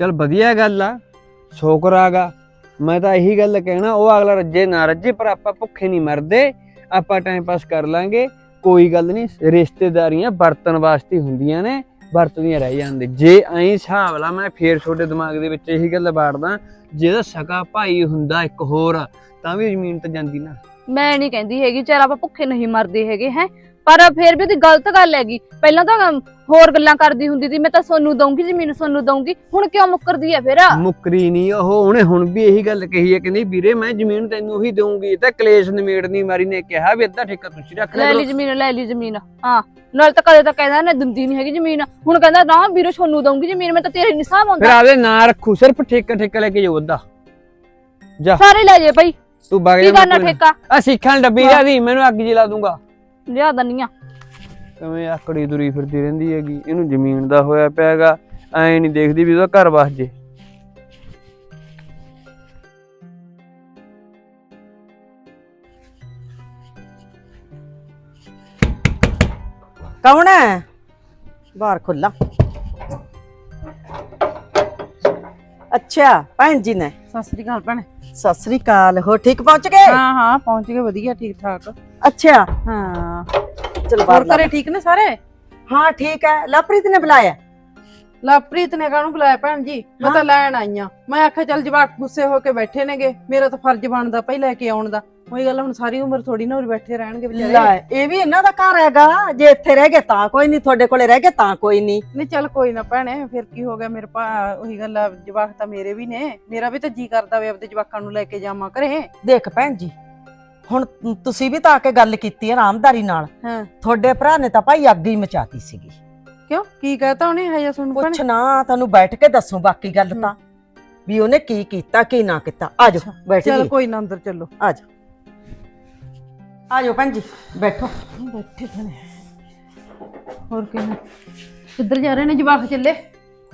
ਚਲ ਵਧੀਆ ਗੱਲ ਆ, ਸ਼ੁਕਰ ਆਗਾ। ਮੈਂ ਤਾਂ ਇਹੀ ਗੱਲ ਕਹਿਣਾ, ਉਹ ਅਗਲਾ ਰੱਜੇ ਨਾ ਰੱਜੇ, ਪਰ ਆਪਾਂ ਭੁੱਖੇ ਨਹੀਂ ਮਰਦੇ, ਆਪਾਂ ਟਾਈਮ ਪਾਸ ਕਰ ਲਾਂਗੇ। ਕੋਈ ਗੱਲ ਨਹੀਂ, ਰਿਸ਼ਤੇਦਾਰੀਆਂ ਵਰਤਣ ਵਾਸਤੇ ਹੁੰਦੀਆਂ ਨੇ, ਵਰਤਦੀਆਂ ਰਹਿ ਜਾਂਦੇ। ਜੇ ਐਂ ਹਿਸਾਬ ਲਾ, ਮੈਂ ਫੇਰ ਤੁਹਾਡੇ ਦਿਮਾਗ ਦੇ ਵਿੱਚ ਇਹੀ ਗੱਲ ਬਾੜਦਾ ਜਿਹਦਾ ਸਕਾ ਭਾਈ ਹੁੰਦਾ ਇੱਕ ਹੋਰ, ਤਾਂ ਵੀ ਜ਼ਮੀਨ ਤੇ ਜਾਂਦੀ ਨਾ। ਮੈਂ ਨਹੀਂ ਕਹਿੰਦੀ ਹੈਗੀ, ਚਲ ਆਪਾਂ ਭੁੱਖੇ ਨਹੀਂ ਮਰਦੇ ਹੈਗੇ, ਹੈ। ਪਰ ਫਿਰ ਵੀ ਉਹਦੀ ਗਲਤ ਗੱਲ ਹੈਗੀ। ਪਹਿਲਾਂ ਤਾਂ ਹੋਰ ਗੱਲਾਂ ਕਰਦੀ ਹੁੰਦੀ ਸੀ ਮੈਂ ਤਾਂ ਸੋਨੂੰ ਦਊਂਗੀ ਜ਼ਮੀਨ ਸੋਨੂੰ ਦਊਂਗੀ ਹੁਣ ਕਿਉਂ ਮੁੱਕਰਦੀ ਹੈ ਫਿਰ? ਮੁੱਕਰੀ ਨਹੀਂ ਉਹ ਉਹਨੇ ਹੁਣ ਵੀ ਇਹੀ ਗੱਲ ਕਹੀ ਹੈ ਕਹਿੰਦੀ ਵੀਰੇ ਮੈਂ ਜ਼ਮੀਨ ਤੈਨੂੰ ਹੀ ਦਊਂਗੀ ਇਹ ਤਾਂ ਕਲੇਸ਼ ਨਿਮੇੜਨੀ ਮਾਰੀ ਨੇ ਕਿਹਾ ਵੀ ਅੱਧਾ ਠੇਕਾ ਤੁਸੀਂ ਰੱਖ ਲੈ ਲਿਆ ਲਈ ਜ਼ਮੀਨ ਲੈ ਲਈ ਜ਼ਮੀਨ ਹਾਂ। ਨਾਲ ਤਾਂ ਕਦੇ ਤਾਂ ਕਹਿੰਦਾ ਨਾ ਦਿੰਦੀ ਨਹੀਂ ਹੈਗੀ ਜ਼ਮੀਨ। ਹੁਣ ਕਹਿੰਦਾ ਨਾ ਵੀਰੋ ਸੋਨੂੰ ਦਊਂਗੀ ਜ਼ਮੀਨ ਮੈਂ ਤਾਂ ਤੇਰੇ ਨਿਸਾਬ ਫਿਰ ਆਉਂਦਾ। ਆਪਦੇ ਨਾਂ ਰੱਖੂ ਸਿਰਫ ਠੇਕਾ ਠੇਕਾ ਲੈ ਕੇ ਜਾਓ ਅੱਧਾ। ਜਾ। ਸਾਰੇ ਲੈ ਜੇ ਭਾਈ ਤੂੰ ਬਗ ਕੀ ਜਾ ਕਰਨਾ ਠੇਕਾ? ਆ ਸਿੱਖਾਂ ਡੱਬੀ ਲਿਆ ਦੀ ਮੈਨੂੰ ਅੱਗ ਜਲਾ ਦੂੰਗਾ ਲਿਆ ਦਨੀਆਂ ਕਿਵੇਂ ਆਕੜੀ ਦੁਰੀ ਫਿਰਦੀ ਰਹਿੰਦੀ ਹੈਗੀ ਇਹਨੂੰ ਜ਼ਮੀਨ ਦਾ ਹੋਇਆ ਪਿਆਗਾ ਐ ਨਹੀਂ ਦੇਖਦੀ ਵੀ ਉਹਦਾ ਘਰ ਵਸ ਜੇ। ਕੌਣ ਹੈ? ਬਾਹਰ ਖੁੱਲਾ ਅੱਛਾ ਭੈਣ ਜੀ ਨੇ। ਸਤਿ ਸ੍ਰੀ ਅਕਾਲ ਭੈਣੇ। ਸਤਿ ਸ੍ਰੀ ਅਕਾਲ ਹੋ ਠੀਕ ਪਹੁੰਚ ਗਏ? ਹਾਂ ਹਾਂ ਪਹੁੰਚ ਗਏ ਵਧੀਆ ਠੀਕ ਠਾਕ ਅੱਛਾ। ਹਾਂ। ਚਲ ਹੋਰ ਬਾਹਰ। ਘਰੇ ਠੀਕ ਨੇ ਸਾਰੇ? ਹਾਂ ਠੀਕ ਹੈ ਲਵਪ੍ਰੀਤ ਨੇ ਬੁਲਾਇਆ। ਲਵਪ੍ਰੀਤ ਨੇ ਕਾਹਨੂੰ ਬੁਲਾਇਆ ਭੈਣ ਜੀ? ਮੈਂ ਤਾਂ ਲੈਣ ਆਈ ਆ। ਮੈਂ ਆਖਿਆ ਚੱਲ ਜਵਾਕ ਗੁੱਸੇ ਹੋ ਕੇ ਬੈਠੇ ਨੇਗੇ। ਮੇਰਾ ਤਾਂ ਫਰਜ਼ ਬਣਦਾ ਪਈ ਲੈ ਕੇ ਆਉਣ ਦਾ। ਉਹੀ ਗੱਲ ਹੁਣ ਸਾਰੀ ਉਮਰ ਥੋੜੀ ਨਾ ਉਰੇ ਬੈਠੇ ਰਹਿਣਗੇ ਵਿਚਾਰੇ। ਇਹ ਵੀ ਇਹਨਾਂ ਦਾ ਘਰ ਹੈਗਾ। ਜੇ ਇੱਥੇ ਰਹਿ ਗਏ ਤਾਂ ਕੋਈ ਨਹੀਂ ਤੁਹਾਡੇ ਕੋਲੇ ਰਹਿ ਗਏ ਤਾਂ ਕੋਈ ਨਹੀਂ। ਨਹੀਂ ਚੱਲ ਕੋਈ ਨਾ ਭੈਣੇ ਫਿਰ ਕੀ ਹੋ ਗਿਆ? ਮੇਰੇ ਪਾ ਉਹੀ ਗੱਲ ਆ ਜਵਾਕ ਤਾਂ ਮੇਰੇ ਵੀ ਨੇ। ਮੇਰਾ ਵੀ ਤਾਂ ਜੀ ਕਰਦਾ ਵੇ ਆਪਦੇ ਜਵਾਕਾਂ ਨੂੰ ਲੈ ਕੇ ਜਾਵਾਂ ਘਰੇ। ਦੇਖ ਭੈਣ ਜੀ ਹੁਣ ਤੁਸੀਂ ਵੀ ਤਾਂ ਆ ਕੇ ਗੱਲ ਕੀਤੀ ਆਰਾਮਦਾਰੀ ਨਾਲ। ਹਾਂ। ਤੁਹਾਡੇ ਭਰਾ ਨੇ ਤਾਂ ਭਾਈ ਅੱਗ ਹੀ ਮਚਾਤੀ ਸੀਗੀ। ਕਿਉਂ? ਕੀ ਕਹਤਾ ਉਹਨੇ ਹੈ ਜਾਂ ਸੁਣ ਪੁੱਛ ਭੈਣੇ? ਨਾ ਤੁਹਾਨੂੰ ਬੈਠ ਕੇ ਦੱਸੋ ਬਾਕੀ ਗੱਲ ਤਾਂ। ਵੀ ਉਹਨੇ ਕੀ ਕੀਤਾ ਕੀ ਨਾ ਕੀਤਾ। ਆਜੋ ਅੱਛਾ, ਬੈਠ ਚੱਲ ਜੀ ਕੋਈ ਨਾ ਅੰਦਰ ਚੱਲੋ। ਆਜੋ ਆਜੋ ਭੈਣ ਜੀ ਬੈਠੋ। ਬੈਠੇ ਭੈਣੇ ਹੋਰ ਕਿਵੇਂ? ਕਿੱਧਰ ਜਾ ਰਹੇ ਨੇ ਜਵਾਕ ਚੱਲੇ?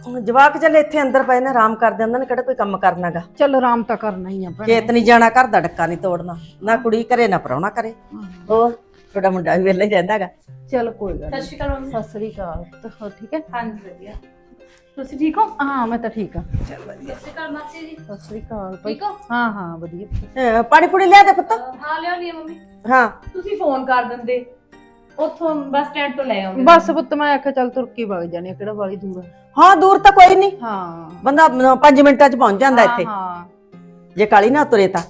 ਜਵਾਕ ਚੱਲ ਇੱਥੇ ਅੰਦਰ ਪਏ ਨੇ ਆਰਾਮ ਕਰਦੇ ਉਹਨਾਂ ਨੇ ਕਿਹੜਾ ਕੋਈ ਕੰਮ ਕਰਨਾਗਾ ਚੱਲ ਆਰਾਮ ਤਾਂ ਕਰਨਾ ਹੀ ਆ ਭੈਣੇ। ਖੇਤ ਨਹੀਂ ਜਾਣਾ ਘਰ ਦਾ ਡੱਕਾ ਨਹੀਂ ਤੋੜਨਾ ਨਾ ਕੁੜੀ ਕਰੇ ਨਾ ਪਰਾਉਣਾ ਕਰੇ। ਹੋਰ ਤੁਹਾਡਾ ਮੁੰਡਾ ਵੀ ਵਿਹਲਾ ਹੀ ਰਹਿੰਦਾਗਾ ਚੱਲ ਕੋਈ ਗੱਲ ਸਤਿ ਸ਼੍ਰੀ ਅਕਾਲ ਮੰਮੀ। ਸਤਿ ਸ੍ਰੀ ਅਕਾਲ ਤਾਂ ਹੋਰ ਠੀਕ ਹੈ? ਹਾਂਜੀ ਵਧੀਆ। ਤੁਸੀਂ ਠੀਕ ਹੋ? ਹਾਂ ਮੈਂ ਤਾਂ ਠੀਕ ਹਾਂ। ਸਤਿ ਸ਼੍ਰੀ ਅਕਾਲ ਮਾਸੀ ਜੀ। ਸਤਿ ਸ੍ਰੀ ਅਕਾਲ ਭਾਈ। ਠੀਕ ਹੋ? ਹਾਂ ਹਾਂ ਵਧੀਆ। ਅਹ ਪਾਣੀ ਪੂਣੀ ਲਿਆ ਦੇ ਪੁੱਤ? ਹਾਂ ਲਿਆਉਣੀ ਆ ਮੰਮੀ। ਹਾਂ। ਤੁਸੀਂ ਫੋਨ ਕਰ ਦਿੰਦੇ। ਉੱਥੋਂ ਬੱਸ ਸਟੈਂਡ ਤੋਂ ਲੈ ਆਉਂਦੇ ਬਸ ਪੁੱਤ ਮੈਂ ਆਖਿਆ ਚੱਲ ਤੁਰਕੀ ਵਗ ਜਾਣੀ ਆ, ਕਿਹੜਾ ਵਾਲੀ ਦੂਰ ਆ? ਹਾਂ ਦੂਰ ਤਾਂ ਕੋਈ ਨਹੀਂ ਹਾਂ। ਬੰਦਾ 5 ਮਿੰਟਾਂ 'ਚ ਪਹੁੰਚ ਜਾਂਦਾ ਇੱਥੇ। ਹਾਂ। ਜੇ ਕਾਲੀ ਨਾ ਤੁਰੇ ਤਾਂ।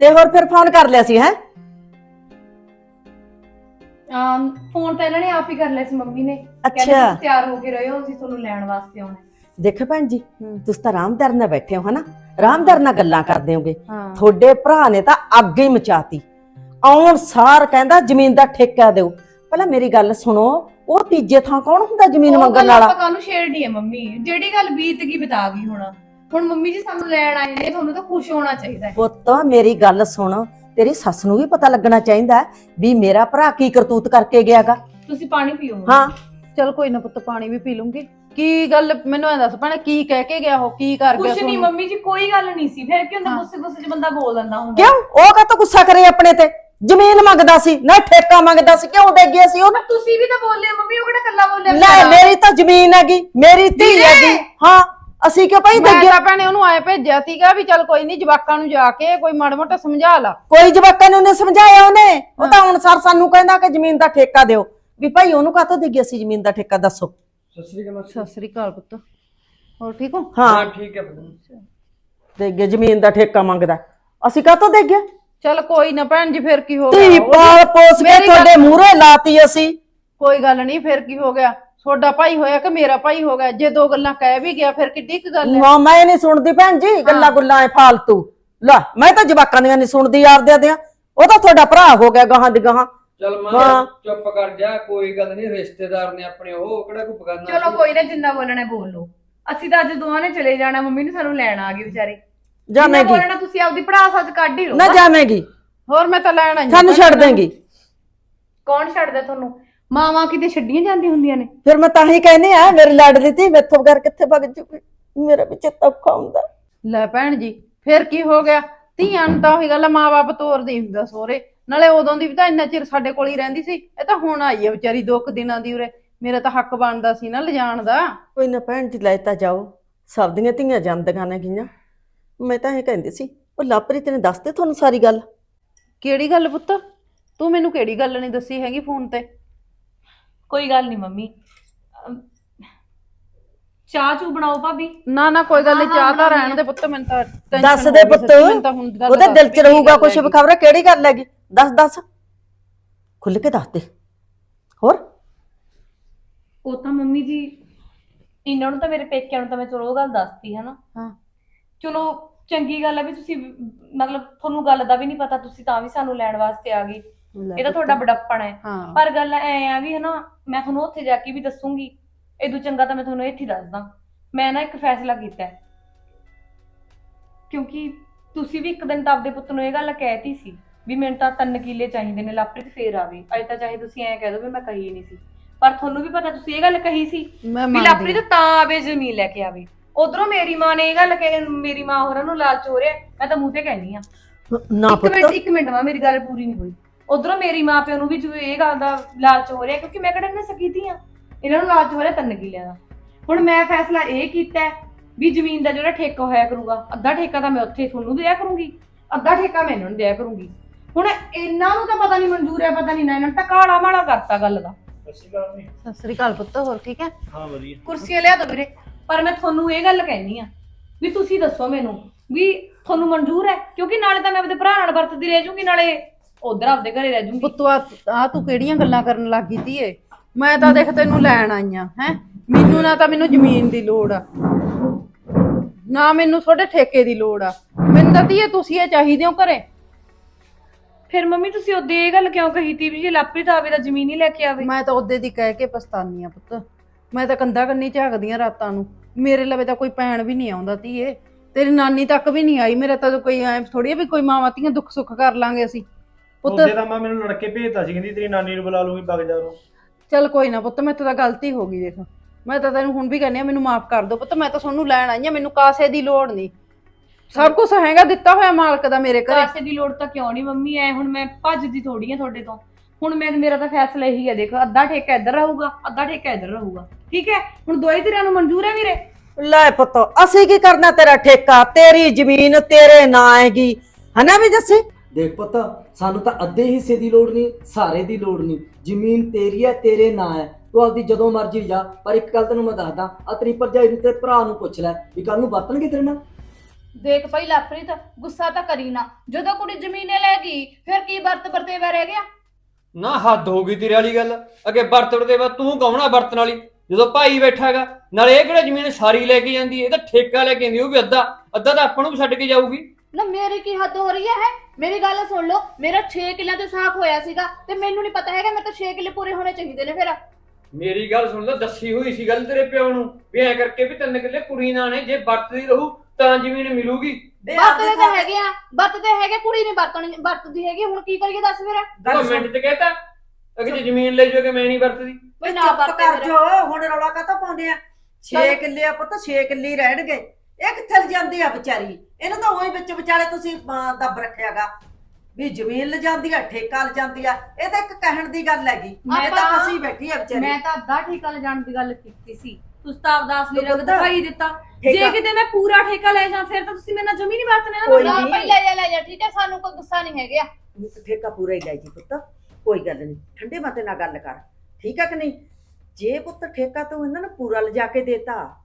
ਤੇ ਹੋਰ ਫਿਰ ਫੋਨ ਕਰ ਲਿਆ ਸੀ ਹੈ? ਅਮ ਫੋਨ ਤਾਂ ਇਹਨਾਂ ਨੇ ਆਪ ਹੀ ਕਰ ਲਿਆ ਸੀ ਮੰਮੀ ਨੇ। ਕਹਿੰਦੇ ਅੱਛਾ। ਤੁਸੀਂ ਤਿਆਰ ਹੋ ਕੇ ਰਹੋ ਅਸੀਂ ਤੁਹਾਨੂੰ ਲੈਣ ਵਾਸਤੇ ਆਉਣਾ। ਦੇਖੋ ਭੈਣ ਜੀ ਹੂੰ। ਤੁਸੀਂ ਤਾਂ ਆਰਾਮਦਾਰ ਨਾਲ ਬੈਠੇ ਹੋ ਹਨਾ? ਆਰਾਮਦਾਰ ਨਾਲ ਗੱਲਾਂ ਕਰਦੇ ਹੋਗੇ। ਹਾਂ। ਤੁਹਾਡੇ ਭਰਾ ਨੇ ਤਾਂ ਅੱਗ ਹੀ ਮਚਾਤੀ। ਆਉਣ ਸਾਰ ਕਹਿੰਦਾ ਜ਼ਮੀਨ ਦਾ ਠੇਕਾ ਦਿਓ। ਪਹਿਲਾਂ ਮੇਰੀ ਗੱਲ ਸੁਣੋ ਉਹ ਤੀਜੇ ਥਾਂ ਕੌਣ ਹੁੰਦਾ ਜ਼ਮੀਨ ਮੰਗਣ ਵਾਲਾ? ਆਪਾਂ ਕਾਹਨੂੰ ਛੇੜਨੀ ਹੈ ਮੰਮੀ? ਜਿਹੜੀ ਗੱਲ ਬੀਤ ਗਈ ਬਤਾ ਗਈ ਹੁਣ। ਹੁਣ ਮੰਮੀ ਜੀ ਸਾਨੂੰ ਲੈਣ ਆਏ ਨੇ ਤੁਹਾਨੂੰ ਤਾਂ ਖੁਸ਼ ਹੋਣਾ ਚਾਹੀਦਾ ਹੈ। ਪੁੱਤ ਮੇਰੀ ਗੱਲ ਸੁਣ। ਤੇਰੀ ਸੱਸ ਨੂੰ ਵੀ ਪਤਾ ਲੱਗਣਾ ਚਾਹੀਦਾ ਹੈ ਵੀ ਮੇਰਾ ਭਰਾ ਕੀ ਕਰਤੂਤ ਕਰਕੇ ਗਿਆਗਾ। ਤੁਸੀਂ ਪਾਣੀ ਪੀਓ। ਹਾਂ। ਚੱਲ ਕੋਈ ਨਾ ਪੁੱਤ ਪਾਣੀ ਵੀ ਪੀ ਲੂੰਗੀ। ਕੀ ਗੱਲ ਮੈਨੂੰ ਐ ਦੱਸ ਭੈਣੇ ਕੀ ਕਹਿ ਕੇ ਗਿਆ ਉਹ? ਕੀ ਕਰ ਗਿਆ ਕੁਛ ਨਹੀਂ ਤੁਹਾਨੂੰ? ਮੰਮੀ ਜੀ ਕੋਈ ਗੱਲ ਨਹੀਂ ਸੀ। ਫਿਰ ਕੀ ਹੁੰਦਾ। ਗੁੱਸੇ ਗੁੱਸੇ 'ਚ ਬੰਦਾ ਬੋਲ ਦਿੰਦਾ ਹੁੰਦਾ। ਕਿਉਂ? ਉਹ ਕਾਹਤੋਂ ਗੁੱਸਾ ਕਰੇ ਆਪਣੇ ਤੇ? ਜ਼ਮੀਨ ਮੰਗਦਾ ਸੀ ਨਾ ਠੇਕਾ ਮੰਗਦਾ ਸੀ ਕਿਉਂ ਦੇ ਗਿਆ ਸੀ ਉਹਨੂੰ? ਤੁਸੀਂ ਵੀ ਤਾਂ ਬੋਲੇ ਮੰਮੀ ਉਹ ਕਿਹੜਾ ਕੱਲਾ ਬੋਲਿਆ ਲੈ ਵਿਚਾਰਾ? ਮੇਰੀ ਤਾਂ ਜ਼ਮੀਨ ਹੈਗੀ ਮੇਰੀ ਧੀ ਵੀਰੇ! ਹੈਗੀ। ਹਾਂ ਅਸੀਂ ਕਿਉਂ ਭਾਈ ਦੇ ਮੈਂ ਗਿਆ ਤਾਂ ਭੈਣੇ ਉਹਨੂੰ ਆਏ ਭੇਜਿਆ ਸੀਗਾ ਵੀ ਚੱਲ ਕੋਈ ਨਹੀਂ ਜਵਾਕਾਂ ਨੂੰ ਜਾ ਕੇ ਕੋਈ ਮਾੜਾ ਮੋਟਾ ਸਮਝਾ ਲਾ। ਕੋਈ ਜਵਾਕਾਂ ਨੂੰ ਉਹਨੇ ਸਮਝਾਇਆ ਉਹਨੇ। ਉਹ ਤਾਂ ਹੁਣ ਸਰ ਸਾਨੂੰ ਕਹਿੰਦਾ ਕਿ ਜ਼ਮੀਨ ਦਾ ਠੇਕਾ ਦਿਓ। ਵੀ ਭਾਈ ਉਹਨੂੰ ਕਾਹਤੋਂ ਦੇ ਗਿਆ ਸੀ ਜ਼ਮੀਨ ਦਾ ਠੇਕਾ ਦੱਸੋ? ਸਤਿ ਸ੍ਰੀ ਅਕਾਲ ਸਤਿ ਸ੍ਰੀ ਅਕਾਲ ਪੁੱਤ। ਹੋਰ ਠੀਕ ਹੋ? ਹਾਂ। ਠੀਕ ਹੈ। ਦੇ ਗਿਆ ਜ਼ਮੀਨ ਦਾ ਠੇਕਾ ਮੰਗਦਾ। ਅਸੀਂ ਕਾਹਤੋਂ ਦੇ ਗਿਆ ਚੱਲ ਕੋਈ ਨਾ ਭੈਣ ਜੀ ਫਿਰ ਕੀ ਹੋ ਧੀ ਗਿਆ ਪਾਲ ਪੋਸ ਕੇ ਮੇਰੀ ਗੱਲ- ਤੁਹਾਡੇ ਮੂਹਰੇ ਲਾਤੀ ਅਸੀਂ। ਕੋਈ ਗੱਲ ਨਹੀਂ ਫਿਰ ਕੀ ਹੋ ਗਿਆ? ਤੁਹਾਡਾ ਭਾਈ ਹੋਇਆ ਕਿ ਮੇਰਾ ਭਾਈ ਹੋ ਗਿਆ? ਜੇ ਦੋ ਗੱਲਾਂ ਕਹਿ ਵੀ ਗਿਆ ਫਿਰ ਕਿੱਡੀ ਕੁ ਗੱਲ ਹੈ? ਨਾ ਮੈਂ ਨਹੀਂ ਸੁਣਦੀ ਭੈਣ ਜੀ ਗੱਲਾਂ ਗੁੱਲਾਂ ਐ ਫਾਲਤੂ। ਲੈ ਮੈਂ ਤਾਂ ਜਵਾਕਾਂ ਦੀਆਂ ਨਹੀਂ ਸੁਣਦੀ ਆਪਦੇ ਦਿਆਂ। ਉਹ ਤਾਂ ਤੁਹਾਡਾ ਭਰਾ ਹੋ ਗਿਆ ਗਾਹਾਂ ਦੀ ਗਾਹਾਂ। ਚੱਲ ਹਾਂ। ਮਾਂ ਚੁੱਪ ਕਰ ਜਾ ਕੋਈ ਗੱਲ ਨਹੀਂ ਰਿਸ਼ਤੇਦਾਰ ਨੇ ਆਪਣੇ ਉਹ ਕਿਹੜਾ ਕੋਈ ਬਗਾਨਾ ਚਲੋ। ਕੋਈ ਨਾ ਜਿੰਨਾ ਬੋਲਣਾ ਬੋਲ ਲਓ। ਅਸੀਂ ਤਾਂ ਅੱਜ ਦੋਵਾਂ ਨੇ ਚਲੇ ਜਾਣਾ ਮੰਮੀ ਨੇ ਸਾਨੂੰ ਲੈਣ ਆ ਗਏ ਵਿਚਾਰੇ। ਜਿੰਨਾ ਜਾਵੇਂਗੀ ਬੋਲਣਾ ਤੁਸੀਂ ਆਪਦੀ ਪੜਾ ਸੱਚ ਕੱਢ ਹੀ ਲਓ। ਨਾ ਜਾਵੇਂਗੀ। ਹੋਰ ਮੈਂ ਤਾਂ ਲੈਣ ਆਈ ਸਾਨੂੰ ਛੱਡ ਦੇਂਗੀ। ਕੌਣ ਛੱਡਦਾ ਤੁਹਾਨੂੰ? ਮਾਵਾਂ ਕਿਤੇ ਛੱਡੀਆਂ ਜਾਂਦੀਆਂ ਹੁੰਦੀਆਂ ਨੇ? ਫਿਰ ਮੈਂ ਤਾਂ ਹੀ ਕਹਿੰਦੀ ਆ ਮੇਰੀ ਲਾਡਲੀ ਧੀ ਮੈਥੋਂ ਬਗੈਰ ਕਿੱਥੇ ਭੱਜ ਜੂਗੀ? ਮੇਰਾ ਵੀ ਚਿੱਤ ਔਖਾ ਹੁੰਦਾ। ਲੈ ਭੈਣ ਜੀ ਫਿਰ ਕੀ ਹੋ ਗਿਆ? ਧੀਆਂ ਨੂੰ ਤਾਂ ਉਹੀ ਗੱਲ ਆ ਮਾਂ-ਬਾਪ ਤੋਰਦੇ ਹੀ ਹੁੰਦਾ ਸੋਹਰੇ। ਨਾਲੇ ਉਦੋਂ ਦੀ ਵੀ ਤਾਂ ਇੰਨਾ ਚਿਰ ਸਾਡੇ ਕੋਲ ਹੀ ਰਹਿੰਦੀ ਸੀ ਇਹ ਤਾਂ ਹੁਣ ਆਈ ਹੈ ਵਿਚਾਰੀ ਦੋ ਕੁ ਦਿਨਾਂ ਦੀ ਉਰੇ। ਮੇਰਾ ਤਾਂ ਹੱਕ ਬਣਦਾ ਸੀ ਨਾ ਲਿਜਾਣ ਦਾ। ਕੋਈ ਨਾ ਭੈਣ ਜੀ ਲੈ ਤਾਂ ਜਾਓ। ਸਭ ਦੀਆਂ ਧੀਆਂ ਜਾਂਦੀਆਂ ਨੇ ਗਈਆਂ ਮੈਂ ਤਾਂ ਇਹ ਕਹਿੰਦੀ ਸੀ ਉਹ ਲਾਪਰੀਤ ਨੇ ਦੱਸ ਦੇ ਤੁਹਾਨੂੰ ਸਾਰੀ ਗੱਲ? ਕਿਹੜੀ ਗੱਲ ਪੁੱਤ? ਤੂੰ ਮੈਨੂੰ ਕਿਹੜੀ ਗੱਲ ਨਹੀਂ ਦੱਸੀ ਹੈਗੀ ਫੋਨ ਤੇ? ਕੋਈ ਗੱਲ ਨਹੀਂ ਮੰਮੀ। ਅਮ, ਚਾਹ ਚੂ ਬਣਾਓ ਭਾਬੀ। ਨਾ ਨਾ ਕੋਈ ਗੱਲ ਨਹੀਂ ਚਾਹ ਤਾਂ ਰਹਿਣ। ਦੇ ਪੁੱਤ ਮੈਨੂੰ ਤਾਂ tension ਦੱਸ ਹੋ ਦੇ ਗਈ ਪੁੱਤ। ਸੱਚੀ, ਮੈਨੂੰ ਤਾਂ ਹੁਣ ਗੱਲ ਉਹਦੇ ਦਿਲ 'ਚ ਵੀ ਰਹੂਗਾ ਕੁਛ ਗੱਲ ਹੈਗੀ। ਖਬਰ ਕਿਹੜੀ ਗੱਲ ਹੈਗੀ? ਦੱਸ ਦੱਸ। ਖੁੱਲ ਕੇ ਦੱਸ ਦੇ। ਹੋਰ? ਉਹ ਤਾਂ ਮੰਮੀ ਜੀ ਇਹਨਾਂ ਨੂੰ ਤਾਂ ਮੇਰੇ ਪੇਕਿਆਂ ਨੂੰ ਤਾਂ ਮੈਂ ਚਲੋ ਉਹ ਗੱਲ ਦੱਸਤੀ ਹੈ ਨਾ ਹਾਂ। ਚਲੋ ਚੰਗੀ ਗੱਲ ਹੈ ਵੀ ਤੁਸੀਂ ਮਤਲਬ ਤੁਹਾਨੂੰ ਗੱਲ ਦਾ ਵੀ ਨਹੀਂ ਪਤਾ ਤੁਸੀਂ ਤਾਂ ਵੀ ਸਾਨੂੰ ਲੈਣ ਵਾਸਤੇ ਆ ਗਏ। ਇਹ ਤਾਂ ਤੁਹਾਡਾ ਪੁੱਤ। ਹੈ। ਪਰ ਗੱਲ ਐ ਆ ਵੀ ਹਨਾ ਮੈਂ ਤੁਹਾਨੂੰ ਉੱਥੇ ਜਾ ਕੇ ਵੀ ਦੱਸੂਗੀ। ਇਦੋਂ ਚੰਗਾ ਤਾਂ ਮੈਂ ਤੁਹਾਨੂੰ ਇੱਥੇ ਹੀ ਦੱਸਦਾ। ਮੈਂ ਨਾ ਇੱਕ ਫੈਸਲਾ ਕੀਤਾ ਹੈ। ਕਿਉਂਕਿ ਤੁਸੀਂ ਵੀ ਇੱਕ ਦਿਨ ਤਾਂ ਆਪਦੇ ਪੁੱਤ ਨੂੰ ਇਹ ਗੱਲ ਕਹਿਤੀ ਸੀ ਵੀ ਮੈਨੂੰ ਤਾਂ ਤਨ ਕੀਲੇ ਚਾਹੀਦੇ ਨੇ ਲਾਪ੍ਰਿਤ ਫੇਰ ਆਵੇ। ਅਜੇ ਤਾਂ ਚਾਹੇ ਤੁਸੀਂ ਐਂ ਕਹਿ ਦੋ ਵੀ ਮੈਂ ਕਹੀ ਨਹੀਂ ਸੀ। ਪਰ ਤੁਹਾਨੂੰ ਵੀ ਪਤਾ ਤੁਸੀਂ ਇਹ ਗੱਲ ਕਹੀ ਸੀ ਮੈਂ ਵੀ ਲਾਪ੍ਰਿਤ ਤਾਂ ਆਵੇ ਜ਼ਮੀਨ ਲੈ ਕੇ ਆਵੇ। ਉਧਰੋਂ ਮੇਰੀ ਮਾਂ ਨੇ ਇਹ ਗੱਲ ਕਹੀ ਮੇਰੀ ਮਾਂ ਹੋਰਾਂ ਨੂੰ ਲਾਲਚ ਹੋ ਰਿਹਾ ਮੈਂ ਤਾਂ ਮੂੰਹ ਤੇ ਕਹਿਨੀ ਆ ਨਾ ਇੱਕ ਮਿੰਟ ਪੁੱਤ। ਇੱਕ ਮਿੰਟ ਮਾਂ ਮੇਰੀ ਗੱਲ ਪੂਰੀ ਨਹੀਂ ਹੋਈ। ਉਧਰੋਂ ਮੇਰੀ ਮਾਂ ਪਿਓ ਨੂੰ ਵੀ ਜੋ ਇਹ ਗੱਲ ਦਾ ਲਾਲਚ ਹੋ ਰਿਹਾ ਕਿਉਂਕਿ ਮੈਂ ਕਿਹੜਾ ਨਾ ਸਕੀਤੀ ਆ ਇਹਨਾਂ ਨੂੰ ਲਾਲਚ ਹੋ ਰਿਹਾ ਤਿੰਨ ਕਿੱਲਿਆਂ ਦਾ। ਹੁਣ ਮੈਂ ਫੈਸਲਾ ਇਹ ਕੀਤਾ ਹੈ ਵੀ ਜ਼ਮੀਨ ਦਾ ਜਿਹੜਾ ਠੇਕਾ ਹੋਇਆ ਕਰੂਗਾ ਅੱਧਾ ਠੇਕਾ ਤਾਂ ਮੈਂ ਉੱਥੇ ਤੁਹਾਨੂੰ ਦਿਆ ਕਰੂੰਗੀ ਅੱਧਾ ਠੇਕਾ ਮੈਂ ਇਹਨਾਂ ਨੂੰ ਦਿਆ ਕਰੂੰਗੀ। ਹੁਣ ਇਹਨਾਂ ਨੂੰ ਤਾਂ ਪਤਾ ਨਹੀਂ ਮਨਜ਼ੂਰ ਹੈ ਪਤਾ ਨਹੀਂ ਨਾ ਇਹਨਾਂ ਨੇ ਤਾਂ ਕਾਲਾ ਮਾਲਾ ਕਰਤਾ ਗੱਲ ਦਾ। ਸਤਿ ਸ੍ਰੀ ਅਕਾਲ ਪੁੱਤ ਹੋਰ ਠੀਕ ਹੈ? ਹਾਂ ਵਧੀਆ। ਕੁਰਸੀਆਂ ਲਿਆ ਦੋ ਵੀਰੇ। ਪਰ ਮੈਂ ਤੁਹਾਨੂੰ ਇਹ ਗੱਲ ਕਹਿਣੀ ਆ ਵੀ ਤੁਸੀਂ ਦੱਸੋ ਮੈਨੂੰ ਵੀ ਤੁਹਾਨੂੰ ਮਨਜ਼ੂਰ ਹੈ? ਕਿਉਂਕਿ ਨਾਲੇ ਤਾਂ ਮੈਂ ਆਪਣੇ ਭਰਾ ਨਾਲ ਵਰਤਦੀ ਰਹਿ ਜੂੰਗੀ ਨਾਲੇ ਉਧਰ ਆਪਦੇ ਘਰੇ ਰਹਿ ਜੂੰਗੀ। ਪੁੱਤ ਆ ਤੂੰ ਕਿਹੜੀਆਂ ਗੱਲਾਂ ਕਰਨ ਲੱਗ ਗਈ ਧੀਏ? ਮੈਂ ਤਾਂ ਦੇਖ ਤੈਨੂੰ ਲੈਣ ਆਈ ਆ ਹੈ? ਮੈਨੂੰ ਨਾ ਤਾਂ ਮੈਨੂੰ ਜ਼ਮੀਨ ਦੀ ਲੋੜ ਆ। ਨਾ ਮੈਨੂੰ ਤੁਹਾਡੇ ਠੇਕੇ ਦੀ ਲੋੜ ਆ। ਮੈਨੂੰ ਤਾਂ ਧੀਏ ਤੁਸੀਂ ਇਹ ਚਾਹੀਦੇ ਹੋ ਘਰੇ। ਫਿਰ ਮੰਮੀ ਤੁਸੀਂ ਉਹਦੇ ਇਹ ਗੱਲ ਕਿਉਂ ਕਹੀ ਤੀ ਵੀ ਜੇ ਲਾਪਰੀ ਤਾਂ ਆਵੇ ਤਾਂ ਜ਼ਮੀਨ ਹੀ ਲੈ ਕੇ ਆਵੇ? ਮੈਂ ਤਾਂ ਉਹਦੇ ਦੀ ਕਹਿ ਕੇ ਪਛਤਾਨੀ ਆ ਪੁੱਤ। ਮੈਂ ਤਾਂ ਕੰਦਾ ਕੰਨੀ ਝਾਕਦੀਆਂ ਰਾਤਾਂ ਨੂੰ। ਮੇਰੇ ਲਵੇ ਤਾਂ ਕੋਈ ਭੈਣ ਵੀ ਨਹੀਂ ਆਉਂਦਾ ਧੀਏ। ਤੇਰੀ ਨਾਨੀ ਤੱਕ ਵੀ ਨਹੀਂ ਆਈ। ਮੇਰਾ ਤਾਂ ਕੋਈ ਐ ਥੋੜੀ ਵੀ ਕੋਈ ਮਾਵਾਂ ਧੀਆਂ ਦੁੱਖ ਸੁੱਖ ਕਰ ਲਾਂਗੇ ਅਸੀਂ। ਪੁੱਤ ਉਹਦੇ ਤਾਂ ਮੈਂ ਮੈਨੂੰ ਲੜਕੇ ਭੇਜਤਾ ਸੀ ਕਹਿੰਦੀ ਤੇਰੀ ਨਾਨੀ ਨੂੰ ਬੁਲਾ ਲੂੰਗੀ ਬਗ ਜਾ ਰੋ ਚੱਲ ਕੋਈ ਨਾ ਪੁੱਤ ਤੋਂ ਤਾਂ ਗਲਤੀ ਹੋ ਗਈ ਦੇਖ। ਮੈਂ ਤਾਂ ਤੈਨੂੰ ਹੁਣ ਵੀ ਕਹਿੰਦੀ ਆ ਮੈਨੂੰ ਮਾਫ ਕਰ ਦਿਓ ਪੁੱਤ ਮੈਂ ਤਾਂ ਤੁਹਾਨੂੰ ਲੈਣ ਆਈ ਆ ਮੈਨੂੰ ਕਾਸੇ ਦੀ ਲੋੜ ਨਹੀਂ। ਸਭ ਕੁਝ ਹੈਗਾ ਦਿੱਤਾ ਹੋਇਆ ਮਾਲਕ ਦਾ ਮੇਰੇ ਘਰੇ। ਕਾਸੇ ਦੀ ਲੋੜ ਤਾਂ ਕਿਉਂ ਨਹੀਂ ਮੰਮੀ? ਐ ਹੁਣ ਮੈਂ ਭੱਜਦੀ ਥੋੜੀ ਆ ਤੁਹਾਡੇ ਤੋਂ। ਹੁਣ ਮੈਂ ਮੇਰਾ ਤਾਂ ਫੈਸਲਾ ਇਹੀ ਹੈ ਦੇਖ ਅੱਧਾ ਠੇਕਾ ਇੱਧਰ ਰਹੂਗਾ ਅੱਧਾ ਠੇਕਾ ਇੱਧਰ ਰਹੂਗਾ। ਠੀਕ ਹੈ? ਹੁਣ ਦੋਈ ਧਿਰਾਂ ਨੂੰ ਮਨਜ਼ੂਰ ਹੈ ਵੀਰੇ? ਲੈ ਪੁੱਤ ਅਸੀਂ ਕੀ ਕਰਨਾ ਤੇਰਾ ਠੇਕਾ? ਤੇਰੀ ਜ਼ਮੀਨ ਤੇਰੇ ਨਾਂ ਹੈਗੀ। ਹਨਾ ਵੀ ਜੱਸੀ? ਦੇਖ ਪੁੱਤ ਸਾਨੂੰ ਤਾਂ ਅੱਧੇ ਹਿੱਸੇ ਦੀ ਲੋੜ ਨਹੀਂ ਸਾਰੇ ਦੀ ਲੋੜ ਨਹੀਂ। ਜ਼ਮੀਨ ਤੇਰੀ ਹੈ ਤੇਰੇ ਨਾਂ ਹੈ। ਤੂੰ ਆਪਦੀ ਜਦੋਂ ਮਰਜ਼ੀ ਜਾ ਪਰ ਇੱਕ ਗੱਲ ਤੈਨੂੰ ਮੈਂ ਦੱਸਦਾ ਆ ਤੇਰੀ ਭਰਜਾਈ ਨੂੰ ਤੇ ਭਰਾ ਨੂੰ ਪੁੱਛ ਲੈ ਵੀ ਕੱਲ ਨੂੰ ਵਰਤਣਗੇ ਤੇਰੇ ਨਾਲ? ਦੇਖ ਭਾਈ ਲਾਪ੍ਰੀਤ ਗੁੱਸਾ ਤਾਂ ਕਰੀ ਨਾ। ਜਦੋਂ ਕੁੜੀ ਜ਼ਮੀਨੇ ਲੈ ਗਈ ਫਿਰ ਕੀ ਵਰਤ ਵਰਤੇਵਾ ਰਹਿ ਗਿਆ? ਨਾ ਹੱਦ ਹੋ ਗਈ ਤੇਰੇ ਵਾਲੀ ਗੱਲ। ਅੱਗੇ ਵਰਤਣ ਦੇ ਬਾਅਦ ਤੂੰ ਕੌਣਾ ਵਰਤਣ ਵਾਲੀ? ਜਦੋਂ ਭਾਈ ਬੈਠਾ ਹੈਗਾ ਨਾਲੇ ਇਹ ਕਿਹੜਾ ਜ਼ਮੀਨ ਸਾਰੀ ਲੈ ਕੇ ਜਾਂਦੀ ਇਹ ਤਾਂ ਠੇਕਾ ਲੈ ਕੇ ਜਾਂਦੀ ਉਹ ਵੀ ਅੱਧਾ ਅੱਧਾ ਤਾਂ ਆਪਾਂ ਨੂੰ ਵੀ ਛੱਡ ਕੇ ਜਾਊਗੀ। ਨਾ ਮੇਰੀ ਕੀ ਹੱਦ ਹੋ ਰਹੀ ਹੈ ਮੇਰੀ ਗੱਲ ਸੁਣ ਲਓ ਮੇਰਾ 6 ਕਿੱਲਿਆਂ ਤੇ ਸਾਖ ਹੋਇਆ ਸੀਗਾ ਤੇ ਮੈਨੂੰ ਨਹੀਂ ਪਤਾ ਹੈਗਾ ਮੈਂ ਤਾਂ 6 ਕਿੱਲੇ ਪੂਰੇ ਹੋਣੇ ਚਾਹੀਦੇ ਨੇ ਫਿਰ। ਮੇਰੀ ਗੱਲ ਸੁਣ ਲੈ ਦੱਸੀ ਹੋਈ ਸੀ ਗੱਲ ਤੇਰੇ ਪਿਓ ਨੂੰ ਵੀ ਐ ਕਰਕੇ ਵੀ ਤਿੰਨ ਕਿੱਲੇ ਕੁੜੀ ਨਾਲ ਨੇ ਜੇ ਵਰਤਦੀ ਰਹੂ ਤਾਂ ਜ਼ਮੀਨ ਮਿਲੂਗੀ। ਵਰਤਦੇ ਤਾਂ ਹੈਗੇ ਆ। ਵਰਤਦੇ ਹੈਗੇ ਕੁੜੀ ਨਹੀਂ ਵਰਤਣੀ ਵਰਤਦੀ ਹੈਗੀ ਹੁਣ ਕੀ ਕਰੀਏ ਦੱਸ ਫਿਰ? ਉਹ ਮਿੰਟ ਚ ਕਹਿਤਾ? ਅਗੇ ਜੇ ਜ਼ਮੀਨ ਲੈ ਜਾਓਗੇ ਮੈਂ ਨਹੀਂ ਵਰਤਦੀ? ਕੋਈ ਨਾ ਚੁੱਪ ਵਰਤੇ ਕਰ ਫਿਰ। ਜੋ ਹੁਣ ਰੌਲਾ ਕਾਹਤੋਂ ਪਾਉਂਦੇ ਆ? 6 ਕਿੱਲੇ ਆ ਪੁੱਤ 6 ਕਿੱਲੇ ਹੀ ਰਹਿਣਗੇ ਇਹ ਕਿੱਥੇ ਜਾਂਦੀ ਆ ਵਿਚਾਰੀ? ਇਹਨੂੰ ਤਾਂ ਉਹੀ ਵਿੱਚ ਵਿਚਾਲੇ ਤੁਸੀਂ ਅਹ, ਦੱਬ ਰੱਖਿਆਗਾ। ਵੀ ਜ਼ਮੀਨ ਲਿਜਾਂਦੀ ਆ ਠੇਕਾ ਲਿਜਾਂਦੀ ਆ। ਇਹ ਤਾਂ ਇੱਕ ਕਹਿਣ ਦੀ ਗੱਲ ਹੈਗੀ। ਮੈਂ ਤਾਂ ਫਸੀ ਬੈਠੀ ਆ ਵਿਚਾਰੀ। ਮੈਂ ਤਾਂ ਅੱਧਾ ਠੇਕਾ ਲਿਜਾਣ ਦੀ ਗੱਲ ਕੀਤੀ ਸੀ। ਤੁਸੀਂ ਤਾਂ ਆਪਦਾ ਅਸਲੀ ਰੰਗ ਪੁੱਤ, ਦਿਖਾਈ ਦਿੱਤਾ। ਜੇ ਠੇਕਾ- ਕਿਤੇ ਮੈਂ ਪੂਰਾ ਠੇਕਾ ਲੈ ਜਾਂ ਫਿਰ ਤਾਂ ਤੁਸੀਂ ਮੇਰੇ ਨਾਲ ਜ਼ਮੀਨ ਹੀ ਵਰਤਣੇ ਕੋਈ ਨਾ ਨਾ। ਨਹੀਂ। ਭਾਈ ਲੈ ਜਾ ਲੈ ਜਾ ਠੀਕ ਹੈ ਸਾਨੂੰ ਕੋਈ ਗੁੱਸਾ ਨਹੀਂ ਹੈਗਾ। ਠੇਕਾ ਪੂਰਾ ਹੀ ਲੈ ਜੀ ਪੁੱਤ। ਕੋਈ ਗੱਲ ਨਹੀਂ ਠੰਡੇ ਮਤੇ ਨਾਲ ਗੱਲ ਕਰ। ਠੀਕ ਆ ਕਿ ਨਹੀਂ? ਜੇ ਪੁੱਤ ਠੇਕਾ ਤੂੰ ਇਹਨਾਂ ਨੂੰ ਪੂਰਾ ਲਿਜਾ ਕੇ ਦੇਤਾ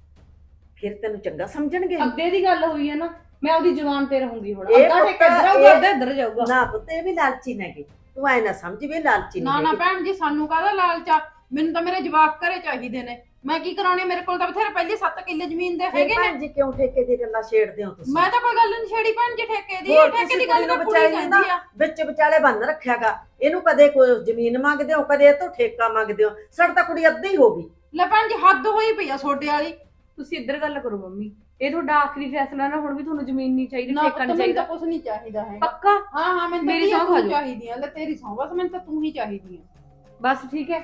ਫਿਰ ਤੈਨੂੰ ਚੰਗਾ ਸਮਝਣਗੇ। ਅੱਗੇ ਦੀ ਗੱਲ ਹੋਈ ਹੈ ਨਾ ਮੈਂ ਉਹਦੀ ਜ਼ੁਬਾਨ ਤੇ ਰਹੂੰਗੀ ਹੁਣ। ਇਹ ਅੱਧਾ ਠੇਕਾ ਇੱਧਰ ਆਊਗਾ ਇਹ- ਅੱਧਾ ਇੱਧਰ ਜਾਊਗਾ। ਨਾ ਪੁੱਤ ਇਹ ਵੀ ਲਾਲਚੀ ਨੇਗੇ ਤੂੰ ਐ ਨਾ ਸਮਝ ਵੀ ਇਹ ਲਾਲਚੀ ਨਾ ਨਹੀਂ ਨਾ। ਭੈਣ ਜੀ ਸਾਨੂੰ ਕਾਹਦਾ ਲਾਲਚ ਮੈਨੂੰ ਤਾਂ ਮੇਰੇ ਜਵਾਕ ਘਰੇ ਚਾਹੀਦੇ ਨੇ। ਮੈਂ ਕੀ ਕਰਾਉਣੇ ਮੇਰੇ ਕੋਲ ਤਾਂ ਬਥੇਰੇ ਪਹਿਲੇ 7 ਕਿੱਲੇ ਜ਼ਮੀਨ ਦੇ ਹੈਗੇ ਨੇ। ਭੈਣ ਜੀ ਕਿਉਂ ਠੇਕੇ ਦੀ ਗੱਲਾਂ ਛੇੜਦੇ ਹੋ ਤੁਸੀਂ? ਮੈਂ ਤਾਂ ਕੋਈ ਗੱਲ ਨਹੀਂ ਛੇੜੀ ਭੈਣ ਜੀ ਠੇਕੇ ਦੀ। ਹੋਰ ਠੇਕੇ ਦੀ ਗੱਲ ਤਾਂ ਕਹਿੰਦੀ ਆ। ਵਿੱਚ ਵਿਚਾਲੇ ਬੰਨ ਰੱਖਿਆਗਾ ਇਹਨੂੰ ਕਦੇ ਕੋਈ ਜ਼ਮੀਨ ਮੰਗਦੇ ਹੋ ਕਦੇ ਇਹ ਤੋਂ ਠੇਕਾ ਮੰਗਦੇ ਹੋ। ਸਾਡਾ ਤਾਂ ਕੁੜੀ ਅੱਧੀ ਹੋ ਗਈ। ਲੈ ਭੈਣ ਜੀ ਹੱਦ ਹੋਈ ਪਈ ਆ ਛੋਟੇ ਵਾਲੀ। ਤੁਸੀਂ ਇੱਧਰ ਗੱਲ ਕਰੋ ਮੰਮੀ। ਇਹ ਤੁਹਾਡਾ ਆਖਰੀ ਫੈਸਲਾ ਨਾ ਹੁਣ ਵੀ ਤੁਹਾਨੂੰ ਜ਼ਮੀਨ ਨਹੀਂ ਚਾਹੀਦੀ ਨਾ ਠੇਕਾ ਨਹੀਂ ਮੈਨੂੰ ਤਾਂ ਚਾਹੀਦਾ ਕੁਝ ਨਹੀਂ ਚਾਹੀਦਾ ਹੈਗਾ। ਪੱਕਾ? ਹਾਂ ਹਾਂ ਮੈਨੂੰ ਮੇਰੀ ਸੌਂ। ਚਾਹੀਦੀ ਆ ਲੈ ਤੇਰੀ ਸੌਂ ਬਸ ਮੈਨੂੰ ਤਾਂ ਤੂੰ ਹੀ ਚਾਹੀਦੀ ਆ ਬਸ ਠੀਕ ਹੈ।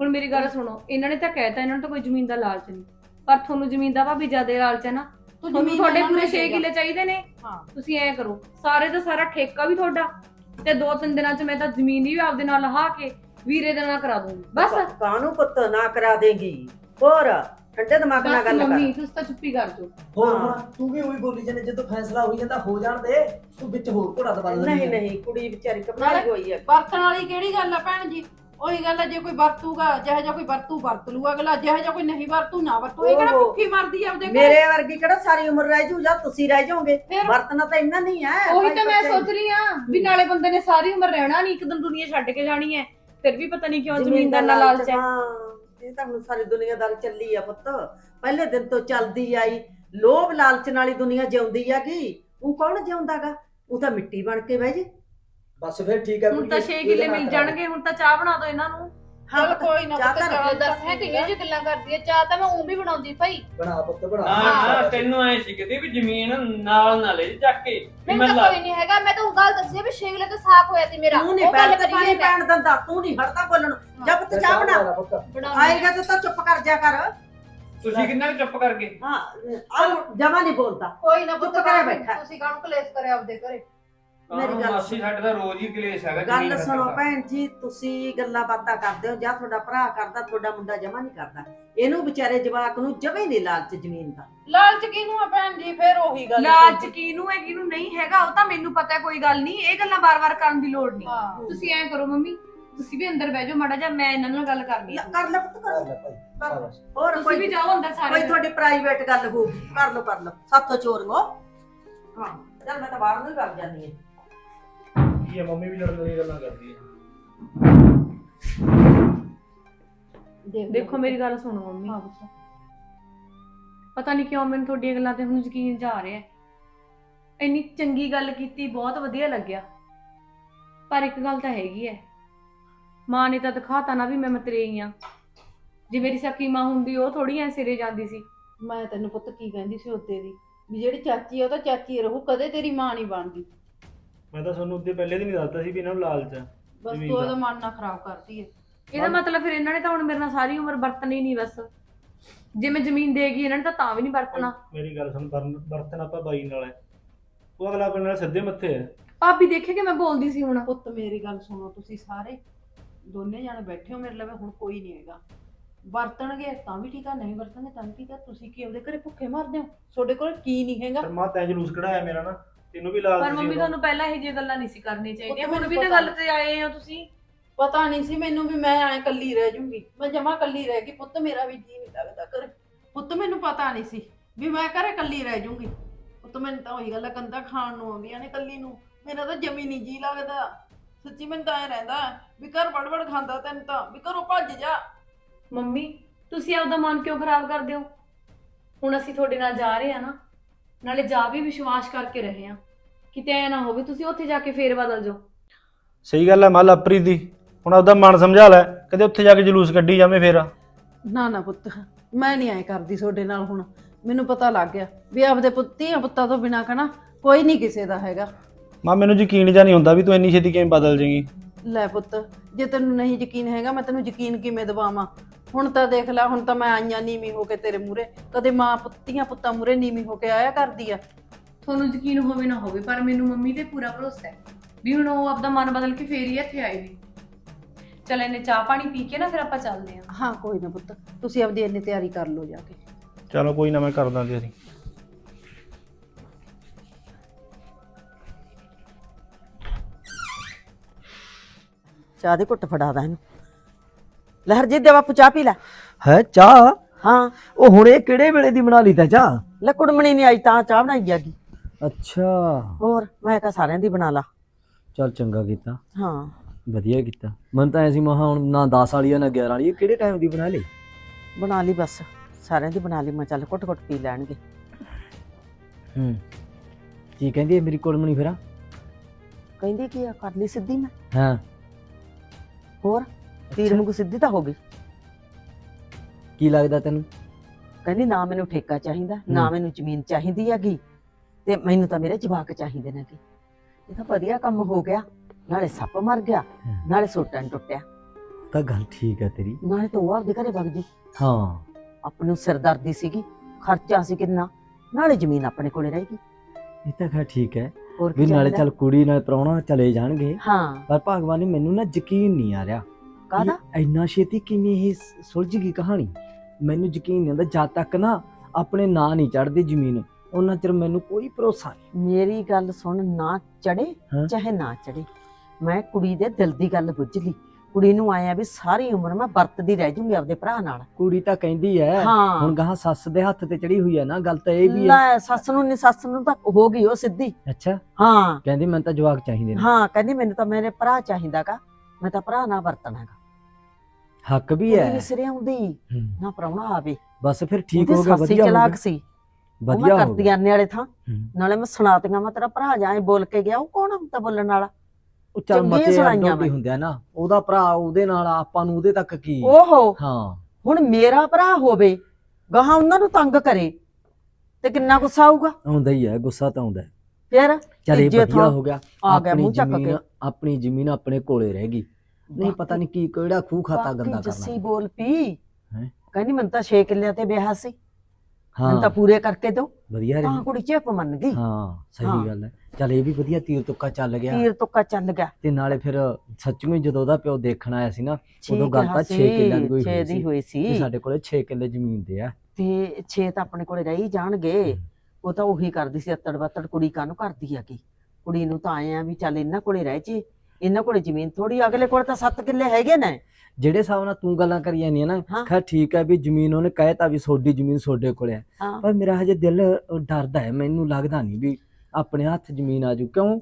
ਹੁਣ ਮੇਰੀ ਗੱਲ ਸੁਣੋ ਇਹਨਾਂ ਨੇ ਤਾਂ ਕਹਿਤਾ ਇਹਨਾਂ ਨੂੰ ਤਾਂ ਕੋਈ ਜ਼ਮੀਨ ਦਾ ਲਾਲਚ ਨਹੀਂ। ਪਰ ਤੁਹਾਨੂੰ ਜ਼ਮੀਨ ਦਾ ਭਾਵੇਂ ਜ਼ਿਆਦਾ ਲਾਲਚ ਹੈ ਨਾ। ਤੂੰ ਤੁਹਾਨੂੰ ਜ਼ਮੀਨ ਤੁਹਾਡੇ ਪੂਰੇ 6 ਦੇਗਾ। ਕਿੱਲੇ ਚਾਹੀਦੇ ਨੇ। ਹਾਂ। ਤੁਸੀਂ ਐਂ ਕਰੋ ਸਾਰੇ ਦਾ ਸਾਰਾ ਠੇਕਾ ਵੀ ਤੁਹਾਡਾ ਤੇ ਦੋ ਤਿੰਨ ਦਿਨਾਂ ਚ ਮੈਂ ਤਾਂ ਜ਼ਮੀਨ ਵੀ ਆਪਦੇ ਨਾਲ ਲਹਾ ਕੇ ਵੀਰੇ ਦੇ ਨਾਲ ਕਰਾ ਦੂੰਗੀ। ਬਸ। ਕਾਹਨੂੰ ਪੁੱਤ ਨਾ ਕਰਾ ਦੇਗੀ? ਹੋਰ ਠੰਡੇ ਦਿਮਾਗ ਨਾਲ ਬਸ ਗੱਲ ਕਰ। ਮੰਮੀ ਤੁਸੀਂ ਤਾਂ ਚੁੱਪੀ ਕਰ ਦਿਓ ਹੋਰ ਹਾਂ। ਹੁਣ ਤੂੰ ਵੀ ਉਹੀ ਬੋਲੀ ਜਾਂਦੇ ਜਦੋਂ ਫੈਸਲਾ ਹੋਈ ਜਾਂਦਾ ਹੋ ਜਾਣ ਦੇ ਤੂੰ ਵਿੱਚ ਹੋਰ ਘੋੜਾ ਦਬਾ ਲੈਂਦੀ ਨਹੀਂ। ਨਹੀਂ ਕੁੜੀ ਵਿਚਾਰੀ ਘਬਰਾਈ ਹੋਈ ਹੈ ਵਰਤਣ ਵਾਲੀ ਕਿਹੜੀ ਗੱਲ ਆ ਭੈਣ ਜੀ? ਉਹੀ ਗੱਲ ਆ ਜੇ ਕੋਈ ਵਰਤੂਗਾ ਜਿਹੋ ਜਿਹਾ ਕੋਈ ਵਰਤੂ ਵਰਤ ਲੂਗਾ ਅਗਲਾ ਜਿਹੋ ਜਿਹਾ ਕੋਈ ਨਹੀਂ ਵਰਤੂ ਨਾ ਵਰਤੂ। ਇਹ ਕਿਹੜਾ ਓਹੋ। ਭੁੱਖੀ ਮਰਦੀ ਆ ਉਹਦੇ ਘਰੇ? ਮੇਰੇ ਵਰਗੀ ਕਿਹੜਾ ਸਾਰੀ ਉਮਰ ਰਹਿ ਜੂ ਜਾਂ ਤੁਸੀਂ ਰਹਿ ਜਾਓਗੇ? ਫਿਰ? ਵਰਤਣਾ ਤਾਂ ਇੰਨਾ ਨਹੀਂ ਹੈ ਉਹੀ ਭਾਈ ਤਾਂ ਮੈਂ ਸੋਚ ਰਹੀ ਆ ਵੀ ਨਾਲੇ ਬੰਦੇ ਨੇ ਸਾਰੀ ਉਮਰ ਰਹਿਣਾ ਨਹੀਂ ਇੱਕ ਦਿਨ ਦੁਨੀਆ ਛੱਡ ਕੇ ਜਾਣੀ ਹੈ ਫਿਰ ਵੀ ਪਤਾ ਨਹੀਂ ਕਿਉਂ ਜ਼ਮੀਨ ਦਾ ਇੰਨਾ ਲਾਲਚ ਹੈ। ਹਾਂ ਇਹ ਤਾਂ ਹੁਣ ਸਾਰੀ ਦੁਨੀਆਦਾਰੀ ਚੱਲੀ ਆ ਪੁੱਤ। ਪਹਿਲੇ ਦਿਨ ਤੋਂ ਚੱਲਦੀ ਆਈ ਲੋਭ ਲਾਲਚ ਨਾਲ ਹੀ ਦੁਨੀਆ ਜਿਉਂਦੀ ਆ ਕੀ ਉਹ ਕੌਣ ਜਿਉਂਦਾਗਾ? ਉਹ ਤਾਂ ਮਿੱਟੀ ਬਣ ਕੇ ਬਹਿ ਜੇ। ਬਸ ਫਿਰ ਠੀਕ ਹੈ ਹੁਣ ਤਾਂ 6 ਕਿੱਲੇ ਮਿਲ ਜਾਣਗੇ ਹੁਣ ਤਾਂ ਚਾਹ ਬਣਾ ਦਿਓ ਇਹਨਾਂ ਨੂੰ। ਹਾਂ ਕੋਈ ਨਾ ਚਾਹ ਧਰ ਚਾਹ ਦੱਸ ਹੈ ਕਿਹੋ ਜਿਹੀ ਗੱਲਾਂ ਕਰਦੀ ਹੈ ਚਾਹ ਤਾਂ ਮੈਂ ਉਹ ਵੀ ਬਣਾਉਂਦੀ ਭਾਈ। ਬਣਾ ਪੁੱਤ ਬਣਾ। ਨਾ ਨਾ ਤੈਨੂੰ ਐ ਸੀ ਕਿਤੇ ਵੀ ਜ਼ਮੀਨ ਨਾਲ ਨਾ ਲੈ ਚੱਕ ਕੇ ਵੀ ਮੈਨੂੰ ਤਾਂ ਕੋਈ ਨਹੀਂ ਹੈਗਾ ਮੈਂ ਤਾਂ ਉਹ ਗੱਲ ਦੱਸੀ ਵੀ ਛੇ ਕਿੱਲੇ ਤਾਂ ਸਾਫ਼ ਹੋਇਆ ਸੀ ਮੇਰਾ। ਤੂੰ ਨਹੀਂ ਉਹ ਗੱਲ ਪੈਣ ਤੇ ਕਰੀ ਪਾਣੀ ਹੈ ਪੈਣ ਦਿੰਦਾ ਤੂੰ ਨਹੀਂ ਹਟਦਾ ਬੋਲਣ ਜਾ ਪੁੱਤ ਚਾਹ ਬਣਾ। ਪੁੱਤ ਬਣਾਉਂਦੀ ਆਏਗਾ ਤਾਂ ਤਾਂ ਚੁੱਪ ਕਰ ਜਾ ਕਰ। ਤੁਸੀਂ ਕਿੰਨਾ ਕੁ ਚੁੱਪ ਕਰ ਗਏ ਹਾਂ ਆ ਜਮਾ ਨਹੀਂ ਬੋਲਦਾ। ਕੋਈ ਨਾ ਪੁੱਤ ਚੁੱਪ ਕਰੇ ਬੈਠਾ। ਤੁਸੀਂ ਕਾਹਨੂੰ ਕਲੇਸ਼ ਕਰਿਆ ਆਪਦੇ ਘਰੇ? ਮੇਰੀ ਗੱਲ ਮਾਸੀ ਸਾਡੇ ਦਾ ਰੋਜ਼ ਹੀ ਕਲੇਸ਼ ਹੈਗਾ ਜ਼ਮੀਨ ਗੱਲ ਦਾ। ਸੁਣੋ। ਭੈਣ ਜੀ ਤੁਸੀਂ ਗੱਲਾਂ ਬਾਤਾਂ ਕਰਦੇ ਹੋ ਜਾਂ ਤੁਹਾਡਾ ਭਰਾ ਕਰਦਾ ਤੁਹਾਡਾ ਮੁੰਡਾ ਜਮਾ ਨਹੀਂ ਕਰਦਾ। ਇਹਨੂੰ ਵਿਚਾਰੇ ਜਵਾਕ ਨੂੰ ਜਮੇ ਨਹੀਂ ਲਾਲਚ ਜ਼ਮੀਨ ਦਾ। ਲਾਲਚ ਕਿਹਨੂੰ ਆ ਭੈਣ ਜੀ? ਫਿਰ ਉਹੀ ਗੱਲ ਲਾਲਚ ਕਿਹਨੂੰ ਹੈ ਕਿਹਨੂੰ ਨਹੀਂ ਹੈਗਾ ਉਹ ਤਾਂ ਮੈਨੂੰ ਪਤਾ ਹੈ ਕੋਈ ਗੱਲ ਨਹੀਂ। ਇਹ ਗੱਲਾਂ ਬਾਰ-ਬਾਰ ਕਰਨ ਦੀ ਲੋੜ ਨਹੀਂ। ਹਾਂ। ਤੁਸੀਂ ਐਂ ਕਰੋ ਮੰਮੀ ਤੁਸੀਂ ਵੀ ਅੰਦਰ ਬਹਿ ਜਾਓ ਮਾੜਾ ਜਿਹਾ ਮੈਂ ਇਹਨਾਂ ਨਾਲ ਗੱਲ ਕਰਨੀ ਲੈ, ਹੈ ਕਰ ਲੈ ਪੁੱਤ ਕਰ ਲੈ। ਲੈ ਭਾਈ। ਹੋਰ ਤੁਸੀਂ ਵੀ ਕੋਈ ਜਾਓ ਅੰਦਰ ਕੋਈ ਸਾਰੇ ਤੁਹਾਡੀ ਪ੍ਰਾਈਵੇਟ ਗੱਲ ਹੋ ਕਰ ਲਓ ਕਰ ਲਓ। ਸਾਥੋਂ ਚੋਰੀਓ ਹਾਂ। ਚੱਲ ਮੈਂ ਤਾਂ ਬਾਹਰ ਨੂੰ ਹੀ ਵਗ ਜਾਂਦੀ ਹਾਂ। ਕੀ ਹੈ ਮੰਮੀ ਵੀ ਲੜਨ ਦੀਆਂ ਗੱਲਾਂ ਕਰਦੀ ਹੈ ਦੇਖੋ ਮੇਰੀ ਗੱਲ ਸੁਣੋ ਮੰਮੀ। ਪਤਾ। ਨਹੀਂ ਕਿਉਂ ਮੈਨੂੰ ਤੁਹਾਡੀਆਂ ਗੱਲਾਂ ਤੇ ਹੁਣ ਯਕੀਨ ਜਾ ਰਿਹਾ ਹੈ। ਇੰਨੀ ਚੰਗੀ ਗੱਲ ਕੀਤੀ ਬਹੁਤ ਵਧੀਆ ਲੱਗਿਆ। ਪਰ ਇੱਕ ਗੱਲ ਤਾਂ ਹੈਗੀ ਹੈ। ਮਾਂ ਨੇ ਤਾਂ ਦਿਖਾਤਾ ਨਾ ਵੀ ਮੈਂ ਮਤਰੇਈ ਆ ਜੇ ਮੇਰੀ ਸਕੀ ਮਾਂ ਹੁੰਦੀ ਉਹ ਥੋੜੀ ਐ ਸਿਰੇ ਜਾਂਦੀ ਸੀ। ਮੈਂ ਤੈਨੂੰ ਪੁੱਤ ਕੀ ਕਹਿੰਦੀ ਸੀ ਉੱਤੇ ਦੀ? ਵੀ ਜਿਹੜੀ ਚਾਚੀ ਆ ਉਹ ਤਾਂ ਚਾਚੀ ਰਹੂ ਕਦੇ ਤੇਰੀ ਮਾਂ ਨਹੀਂ ਬਣਦੀ। ਮੈਂ ਤਾਂ ਤੁਹਾਨੂੰ ਉੱਤੇ ਪਹਿਲੇ ਦਿਨ ਹੀ ਦੱਸਤਾ ਸੀ ਵੀ ਇਹਨਾਂ ਨੂੰ ਲਾਲਚ ਹੈ ਬਸ ਜ਼ਮੀਨ ਤੂੰ ਦਾ। ਉਹਦਾ ਮਨ ਨਾ ਖਰਾਬ ਕਰਦੀ ਹੈ ਇਹਦਾ ਮਤਲਬ ਫਿਰ ਇਹਨਾਂ ਨੇ ਤਾਂ ਹੁਣ ਮੇਰੇ ਨਾਲ ਸਾਰੀ ਉਮਰ ਵਰਤਣੀ ਨਹੀਂ ਬਸ। ਜੇ ਮੈਂ ਜ਼ਮੀਨ ਦੇਗੀ ਇਹਨਾਂ ਨੇ ਤਾਂ ਤਾਂ ਵੀ ਨਹੀਂ ਵਰਤਣਾ। ਮੇਰੀ ਗੱਲ ਸੁਣ ਬਰਤਨ ਆਪਾਂ ਬਾਈ ਨਾਲ ਹੈ। ਉਹ ਅਗਲਾ ਆਪਣੇ ਨਾਲ ਸਿੱਧੇ ਮੱਥੇ ਹੈ। ਭਾਬੀ ਦੇਖੇ ਕਿ ਮੈਂ ਬੋਲਦੀ ਸੀ ਹੁਣ? ਪੁੱਤ ਮੇਰੀ ਗੱਲ ਸੁਣੋ ਤੁਸੀਂ ਸਾਰੇ। ਦੋਨੇ ਜਾਣੇ ਬੈਠੇ ਹੋ ਮੇਰੇ ਲਵੇ ਹੁਣ ਕੋਈ ਨਹੀਂ ਹੈਗਾ। ਵਰਤਣਗੇ ਤਾਂ ਵੀ ਠੀਕ ਆ ਨਹੀਂ ਵਰਤਣਗੇ ਤਾਂ ਵੀ ਠੀਕ ਆ। ਤੁਸੀਂ ਕੀ ਆਪਦੇ ਘਰੇ ਭੁੱਖੇ ਮਰਦੇ ਹੋ? ਤੁਹਾਡੇ ਕੋਲ ਕੀ ਨਹੀਂ ਹੈਗਾ? ਪਰ ਮਾਂ ਤੈਂ ਜਲੂਸ ਕਢਾਇਆ ਮੇਰਾ ਨਾ। ਤੈਨੂੰ ਵੀ ਲਾਲਚ ਪਰ ਸੀ ਮੰਮੀ ਉਦੋਂ। ਤੁਹਾਨੂੰ ਪਹਿਲਾਂ ਇਹ ਜਿਹੀ ਗੱਲਾਂ ਨਹੀਂ ਸੀ ਕਰਨੀ ਚਾਹੀਦੀਆਂ। ਉਹ ਤਾਂ ਹੁਣ ਵੀ ਤਾਂ ਗੱਲ ਤੇ ਆਏ ਹੋ ਤੁਸੀਂ। ਪਤਾ ਨਹੀਂ ਸੀ ਮੈਨੂੰ ਵੀ ਮੈਂ ਐ ਕੱਲੀ ਰਹਿ ਜੂੰਗੀ। ਮੈਂ ਜਮਾ ਕੱਲੀ ਰਹਿ ਗਈ। ਪੁੱਤ ਮੇਰਾ ਵੀ ਜੀ ਨਹੀਂ ਲੱਗਦਾ ਘਰੇ। ਪੁੱਤ ਮੈਨੂੰ ਪਤਾ ਨਹੀਂ ਸੀ ਵੀ ਮੈਂ ਘਰੇ ਕੱਲੀ ਰਹਿ ਜੂੰਗੀ। ਪੁੱਤ ਮੈਨੂੰ ਤਾਂ ਉਹੀ ਗੱਲ ਆ, ਕੰਧਾਂ ਖਾਣ ਨੂੰ ਆਉਂਦੀਆਂ ਨੇ ਕੱਲੀ ਨੂੰ। ਮੇਰਾ ਤਾਂ ਜਮੀ ਨਹੀਂ ਜੀ ਲੱਗਦਾ। ਸੱਚੀ ਮੈਨੂੰ ਤਾਂ ਐ ਰਹਿੰਦਾ ਵੀ ਘਰ ਵੜ-ਵੜ ਖਾਂਦਾ ਤੈਨੂੰ ਤਾਂ ਵੀ ਘਰੋਂ ਭੱਜ ਜਾ। ਮੰਮੀ ਤੁਸੀਂ ਆਪਦਾ ਮਨ ਕਿਉਂ ਖਰਾਬ ਕਰਦੇ ਹੋ? ਹੁਣ ਅਸੀਂ ਤੁਹਾਡੇ ਨਾਲ ਜਾ ਰਹੇ ਆ ਨਾ ਨਾਲੇ ਜਾ ਵੀ ਵਿਸ਼ਵਾਸ ਕਰਕੇ ਰਹੇ ਆ। ਕਿਤੇ ਐ ਨਾ ਹੋਵੇ ਤੁਸੀਂ ਉੱਥੇ ਜਾ ਕੇ ਫੇਰ ਬਦਲ ਜਾਓ। ਸਹੀ ਗੱਲ ਹੈ ਮਾਂ ਲਾਪਰੀ ਦੀ। ਹੁਣ ਆਪਦਾ ਮਨ ਸਮਝਾ ਲੈ ਕਦੇ ਉੱਥੇ ਜਾ ਕੇ ਜਲੂਸ ਕੱਢੀ ਜਾਵੇਂ ਫੇਰ। ਨਾ ਨਾ ਪੁੱਤ ਮੈਂ ਨਹੀਂ ਐ ਕਰਦੀ ਤੁਹਾਡੇ ਨਾਲ ਹੁਣ। ਮੈਨੂੰ ਪਤਾ ਲੱਗ ਗਿਆ ਵੀ ਆਪਦੇ ਪੁੱਤੀਆਂ ਪੁੱਤਾਂ ਤੋਂ ਬਿਨਾ ਕਹਣਾ ਕੋਈ ਨਹੀਂ ਕਿਸੇ ਦਾ ਹੈਗਾ। ਮਾਂ ਮੈਨੂੰ ਯਕੀਨ ਜਾਂ ਨਹੀਂ ਹੁੰਦਾ ਵੀ ਤੂੰ ਇੰਨੀ ਛੇਤੀ ਕਿਵੇਂ ਬਦਲ ਜਾਏਂਗੀ। ਲੈ ਪੁੱਤ ਜੇ ਤੈਨੂੰ ਨਹੀਂ ਯਕੀਨ ਹੈਗਾ ਮੈਂ ਤੈਨੂੰ ਯਕੀਨ ਕਿਵੇਂ ਦਿਵਾਵਾਂ? ਹੁਣ ਤਾਂ ਦੇਖ ਲੈ ਹੁਣ ਤਾਂ ਮੈਂ ਆਈਆਂ ਨੀਵੀਂ ਹੋ ਕੇ ਤੇਰੇ ਮੂਰੇ ਕਦੇ ਮਾਂ ਪੁੱਤੀਆਂ ਪੁੱਤਾਂ ਮੂਰੇ ਨੀਵੀਂ ਹੋ ਕੇ ਆਇਆ ਕਰਦੀ ਆ। ਤੁਹਾਨੂੰ ਯਕੀਨ ਹੋਵੇ ਨਾ ਹੋਵੇ ਪਰ ਮੈਨੂੰ ਮੰਮੀ ਤੇ ਪੂਰਾ ਭਰੋਸਾ ਹੈ। ਵੀ ਹੁਣ ਉਹ ਆਪਦਾ ਮਨ ਬਦਲ ਕੇ ਫੇਰ ਹੀ ਇੱਥੇ ਨੇ। ਚਲ ਇਹਨੇ ਚਾਹ ਪਾਣੀ ਪੀ ਕੇ ਨਾ ਫਿਰ ਆਪਾਂ ਚੱਲਦੇ ਆਂ ਹਾਂ ਕੋਈ ਨਾ ਪੁੱਤ ਤੁਸੀਂ ਆਪਦੀ ਇੰਨੀ ਤਿਆਰੀ ਕਰ ਲਓ ਜਾ ਕੇ। ਚਲੋ ਕੋਈ ਨਾ ਮੈਂ ਕਰਦਾ ਤੇਰੀ ਚਾਹ ਦੀ ਘੁੱਟ ਫੜਾਦਾ ਇਹਨੂੰ। ਲਹਿਰਜੀਤ ਦੇ ਬਾਪੂ ਚਾਹ ਪੀ ਲੈ। ਹੈ ਚਾਹ? ਹਾਂ। ਉਹ ਹੁਣੇ ਕਿਹੜੇ ਵੇਲੇ ਦੀ ਬਣਾ ਲਈ ਤਾਂ ਚਾਹ? ਲੈ ਕੁੜਮਣੀ ਨਹੀਂ ਆਈ ਤਾਂ ਚਾਹ ਬਣਾਈ ਹੈਗੀ ਅੱਛਾ। ਹੋਰ ਮੈਂ ਕਿਹਾ ਸਾਰਿਆਂ ਦੀ ਬਣਾ ਲਾ। ਚੱਲ ਚੰਗਾ ਕੀਤਾ। ਹਾਂ। ਵਧੀਆ ਕੀਤਾ। ਮਨ ਤਾਂ ਐਸੀ ਮਹਾ ਹੁਣ ਨਾ 10 ਵਾਲੀ ਆ ਨਾ 11 ਵਾਲੀ ਕਿਹੜੇ ਟਾਈਮ ਦੀ ਬਣਾ ਲਈ? ਬਣਾ ਲਈ ਬਸ। ਸਾਰਿਆਂ ਦੀ ਬਣਾ ਲਈ ਮੈਂ ਚੱਲ ਘੁੱਟ ਘੁੱਟ ਪੀ ਲੈਣਗੇ। ਹੂੰ। ਕੀ ਕਹਿੰਦੀ ਹੈ ਮੇਰੀ ਕੁੜਮਣੀ ਫਿਰ? ਕਹਿੰਦੀ ਕੀ ਆ ਕਰ ਲਈ ਸਿੱਧੀ ਮੈਂ। ਹਾਂ। ਹੋਰ? ਤੀਰ ਨੂੰ ਸਿੱਧੀ ਤਾਂ ਹੋ ਗਈ। ਕੀ ਲੱਗਦਾ ਤੈਨੂੰ? ਕਹਿੰਦੀ ਨਾ ਮੈਨੂੰ ਠੇਕਾ ਚਾਹੀਦਾ ਨਾ। ਮੈਨੂੰ ਜ਼ਮੀਨ ਚਾਹੀਦੀ ਹੈਗੀ ਤੇ ਮੈਨੂੰ ਤਾਂ ਮੇਰੇ ਜਵਾਕ ਚਾਹੀਦੇ ਨੇ ਕਿ ਇਹ ਤਾਂ ਵਧੀਆ ਕੰਮ ਹੋ ਗਿਆ ਨਾਲੇ ਸੱਪ ਮਰ ਗਿਆ। ਨਾਲੇ ਸੋਟਣ ਟੁੱਟਿਆ। ਤਾਂ ਗੱਲ ਠੀਕ ਹੈ ਤੇਰੀ। ਨਾਲੇ ਤਾਂ ਆਪਦੇ ਘਰੇ ਵਗ ਜੀ। ਹਾਂ। ਆਪਣੇ ਨੂੰ ਸਿਰਦਰਦੀ ਸੀਗੀ ਖਰਚਾ ਸੀ ਕਿੰਨਾ ਨਾਲੇ ਜ਼ਮੀਨ ਆਪਣੇ ਕੋਲੇ ਰਹੇਗੀ ਇਹ ਤਾਂ ਖੈਰ ਠੀਕ ਹੈ। ਹੋਰ ਕੀ ਵੀ ਨਾਲੇ ਚਾਹੀਦਾ? ਚੱਲ ਕੁੜੀ ਨਾਲ ਪ੍ਰਾਹੁਣਾ ਚਲੇ ਜਾਣਗੇ। ਹਾਂ। ਪਰ ਭਗਵਾਨ ਨੇ ਮੈਨੂੰ ਨਾ ਯਕੀਨ ਨਹੀਂ ਆ ਰਿਹਾ। ਕਾਹਦਾ? ਇੰਨਾ ਛੇਤੀ ਕਿਵੇਂ ਇਹ ਸੁਲਝ ਗਈ ਕਹਾਣੀ? ਮੈਨੂੰ ਯਕੀਨ ਨਹੀਂ ਹੁੰਦਾ ਜਦ ਤੱਕ ਨਾ ਆਪਣੇ ਨਾਂ ਨਹੀਂ ਚੜਦੀ ਜ਼ਮੀਨ ਉਹਨਾਂ ਚਿਰ ਮੈਨੂੰ ਕੋਈ ਭਰੋਸਾ ਨਹੀਂ। ਮੇਰੀ ਗੱਲ ਸੁਣ ਨਾ ਚੜੇ ਹਾਂ। ਚਾਹੇ ਨਾ ਚੜੇ ਮੈਂ ਕੁੜੀ ਦੇ ਦਿਲ ਦੀ ਗੱਲ ਬੁੱਝ ਲਈ। ਕੁੜੀ ਨੂੰ ਆਇਆ ਵੀ ਸਾਰੀ ਉਮਰ ਮੈਂ ਵਰਤਦੀ ਰਹਿ ਜੂੰਗੀ ਆਪਦੇ ਭਰਾ ਨਾਲ। ਕੁੜੀ ਤਾਂ ਕਹਿੰਦੀ ਐ ਹਾਂ। ਹੁਣ ਗਾਹਾਂ ਸੱਸ ਦੇ ਹੱਥ ਤੇ ਚੜੀ ਹੋਈ ਐ ਨਾ ਗੱਲ ਤਾਂ ਇਹ ਵੀ ਐ। ਲੈ ਸੱਸ ਨੂੰ ਨਹੀਂ ਸੱਸ ਨੂੰ ਤਾਂ ਹੋ ਗਈ ਉਹ ਸਿੱਧੀ। ਅੱਛਾ। ਹਾਂ। ਕਹਿੰਦੀ ਮੈਨੂੰ ਤਾਂ ਜਵਾਕ ਚਾਹੀਦੇ ਨੇ। ਹਾਂ ਕਹਿੰਦੀ ਮੈਨੂੰ ਤਾਂ ਮੇਰੇ ਭਰਾ ਚਾਹੀਦਾਗਾ। ਮੈਂ ਤਾਂ ਭਰਾ ਨਾਲ ਵਰਤਣਾਗਾ ਹੱਕ ਵੀ ਕੁੜੀ ਐ ਵੀ ਸਿਰੇ ਆਉਂਦੀ ਹੂੰ। ਨਾ ਪ੍ਰਾਹੁਣਾ ਆਵੇ। ਬਸ ਫਿਰ ਠੀਕ ਉਹਦੀ ਹੋ ਗਿਆ ਸੱਸ ਹੀ ਵਧੀਆ ਹੋ ਚਲਾਕ ਸੀ। ਵਧੀਆ ਹੋ ਗਿਆ। ਆਨੇ ਵਾਲੇ ਥਾਂ। ਹੂੰ। ਨਾਲੇ ਮੈਂ ਸੁਣਾਤੀਆਂ ਮੈਂ ਤੇਰਾ ਭਰਾ ਜਾਏ ਬੋਲ ਕੇ ਗਿਆ ਉਹ ਕੌਣ ਹੁੰਦਾ ਬੋਲਣ ਵਾਲਾ? ਉਹ ਚੱਲ ਚੰਗੀਆਂ ਮਤੇ ਸੁਣਾਈਆਂ। ਹੁੰਦੇ ਆ ਨਾ। ਉਹਦਾ ਭਰਾ ਉਹਦੇ ਨਾਲ ਆਪਾਂ ਨੂੰ ਉਹਦੇ ਤੱਕ ਕੀ? ਓਹੋ। ਹਾਂ। ਹੁਣ ਮੇਰਾ ਭਰਾ ਹੋਵੇ ਗਾਹਾਂ ਉਹਨਾਂ ਨੂੰ ਤੰਗ ਕਰੇ ਤੇ ਕਿੰਨਾ ਗੁੱਸਾ ਆਊਗਾ? ਆਉਂਦਾ ਹੀ ਹੈ ਗੁੱਸਾ ਤਾਂ ਆਉਂਦਾ ਹੈ। ਫਿਰ ਚੱਲ ਇਹ ਤੀਜੇ ਵਧੀਆ ਥਾਂ ਹੋ ਗਿਆ। ਆ ਗਿਆ ਆਪਣੀ ਮੂੰਹ ਚੱਕ ਜ਼ਮੀਨ ਕੇ। ਆਪਣੀ ਜ਼ਮੀਨ ਆਪਣੇ ਕੋਲੇ ਰਹਿ ਗਈ। ਨਹੀਂ ਪਤਾ ਨਹੀਂ ਕੀ ਕਿਹੜਾ ਖੂਹ ਖਾਤਾ ਬਾਕੀ ਗੰਦਾ ਜੱਸੀ ਕਰਨਾ ਬੋਲ ਪੀ। ਹੈਂ? ਕਹਿੰਦੀ ਮੈਨੂੰ ਤਾਂ 6 ਕਿੱਲਿਆਂ ਤੇ ਵਿਆਹ ਸੀ। ਮੈਨੂੰ ਤਾਂ ਹਾਂ ਪੂਰੇ ਕਰਕੇ ਦਿਓ। ਵਧੀਆ ਤਾਂ ਰਹੀ। ਕੁੜੀ ਚੇਪ ਮੰਨ ਗਈ। ਹਾਂ ਹਾਂ। ਸਹੀ ਗੱਲ ਹੈ। ਚੱਲ ਇਹ ਵੀ ਵਧੀਆ ਤੀਰ ਤੁੱਕਾ ਚੱਲ ਗਿਆ। ਤੀਰ ਤੁੱਕਾ ਚੱਲ ਗਿਆ। ਤੇ ਨਾਲੇ ਫਿਰ ਸੱਚੀਓ ਹੀ ਜਦੋਂ ਉਹਦਾ ਪਿਓ ਦੇਖਣ ਆਇਆ ਸੀ ਨਾ ਉਦੋਂ ਗੱਲ ਤਾਂ ਕਿਹਾ 6 ਕਿੱਲਿਆਂ ਦੀ ਕੋਈ ਹੋਈ ਦੀ ਸੀ ਹੋਈ ਸੀ। ਵੀ ਸਾਡੇ ਕੋਲੇ 6 ਕਿੱਲੇ ਜ਼ਮੀਨ ਦੇ ਆ। ਤੇ 6 ਤਾਂ ਆਪਣੇ ਕੋਲੇ ਰਹੀ ਜਾਣਗੇ। ਉਹ ਤਾਂ ਉਹੀ ਕਰਦੀ ਸੀ ਅੱਤੜ ਬੱਤੜ ਕੁੜੀ ਕਾਹਨੂੰ ਕਰਦੀ ਆ ਕੀ ਕੁੜੀ ਨੂੰ ਤਾਂ ਆਏ ਆ ਵੀ ਚੱਲ ਇਹਨਾਂ ਕੋਲੇ ਰਹਿ ਜੇ ਇਹਨਾਂ ਕੋਲੇ ਜ਼ਮੀਨ ਥੋੜੀ ਅਗਲੇ ਕੋਲ ਤਾਂ 7 ਕਿੱਲੇ ਹੈਗੇ ਨੇ। ਜਿਹੜੇ ਹਿਸਾਬ ਨਾਲ ਤੂੰ ਗੱਲਾਂ ਕਰੀ ਜਾਂਦੀ ਹੈ ਨਾ ਹਾਂ। ਖੈਰ ਠੀਕ ਹੈ ਵੀ ਜ਼ਮੀਨ ਉਹਨੇ ਕਹਿਤਾ ਵੀ ਤੁਹਾਡੀ ਜ਼ਮੀਨ ਤੁਹਾਡੇ ਕੋਲੇ ਹੈ। ਹਾਂ। ਪਰ ਮੇਰਾ ਹਜੇ ਦਿਲ ਅ, ਡਰਦਾ ਹੈ ਮੈਨੂੰ ਲੱਗਦਾ ਨਹੀਂ ਵੀ ਆਪਣੇ ਹੱਥ ਜ਼ਮੀਨ ਆ ਜੂ। ਕਿਉਂ?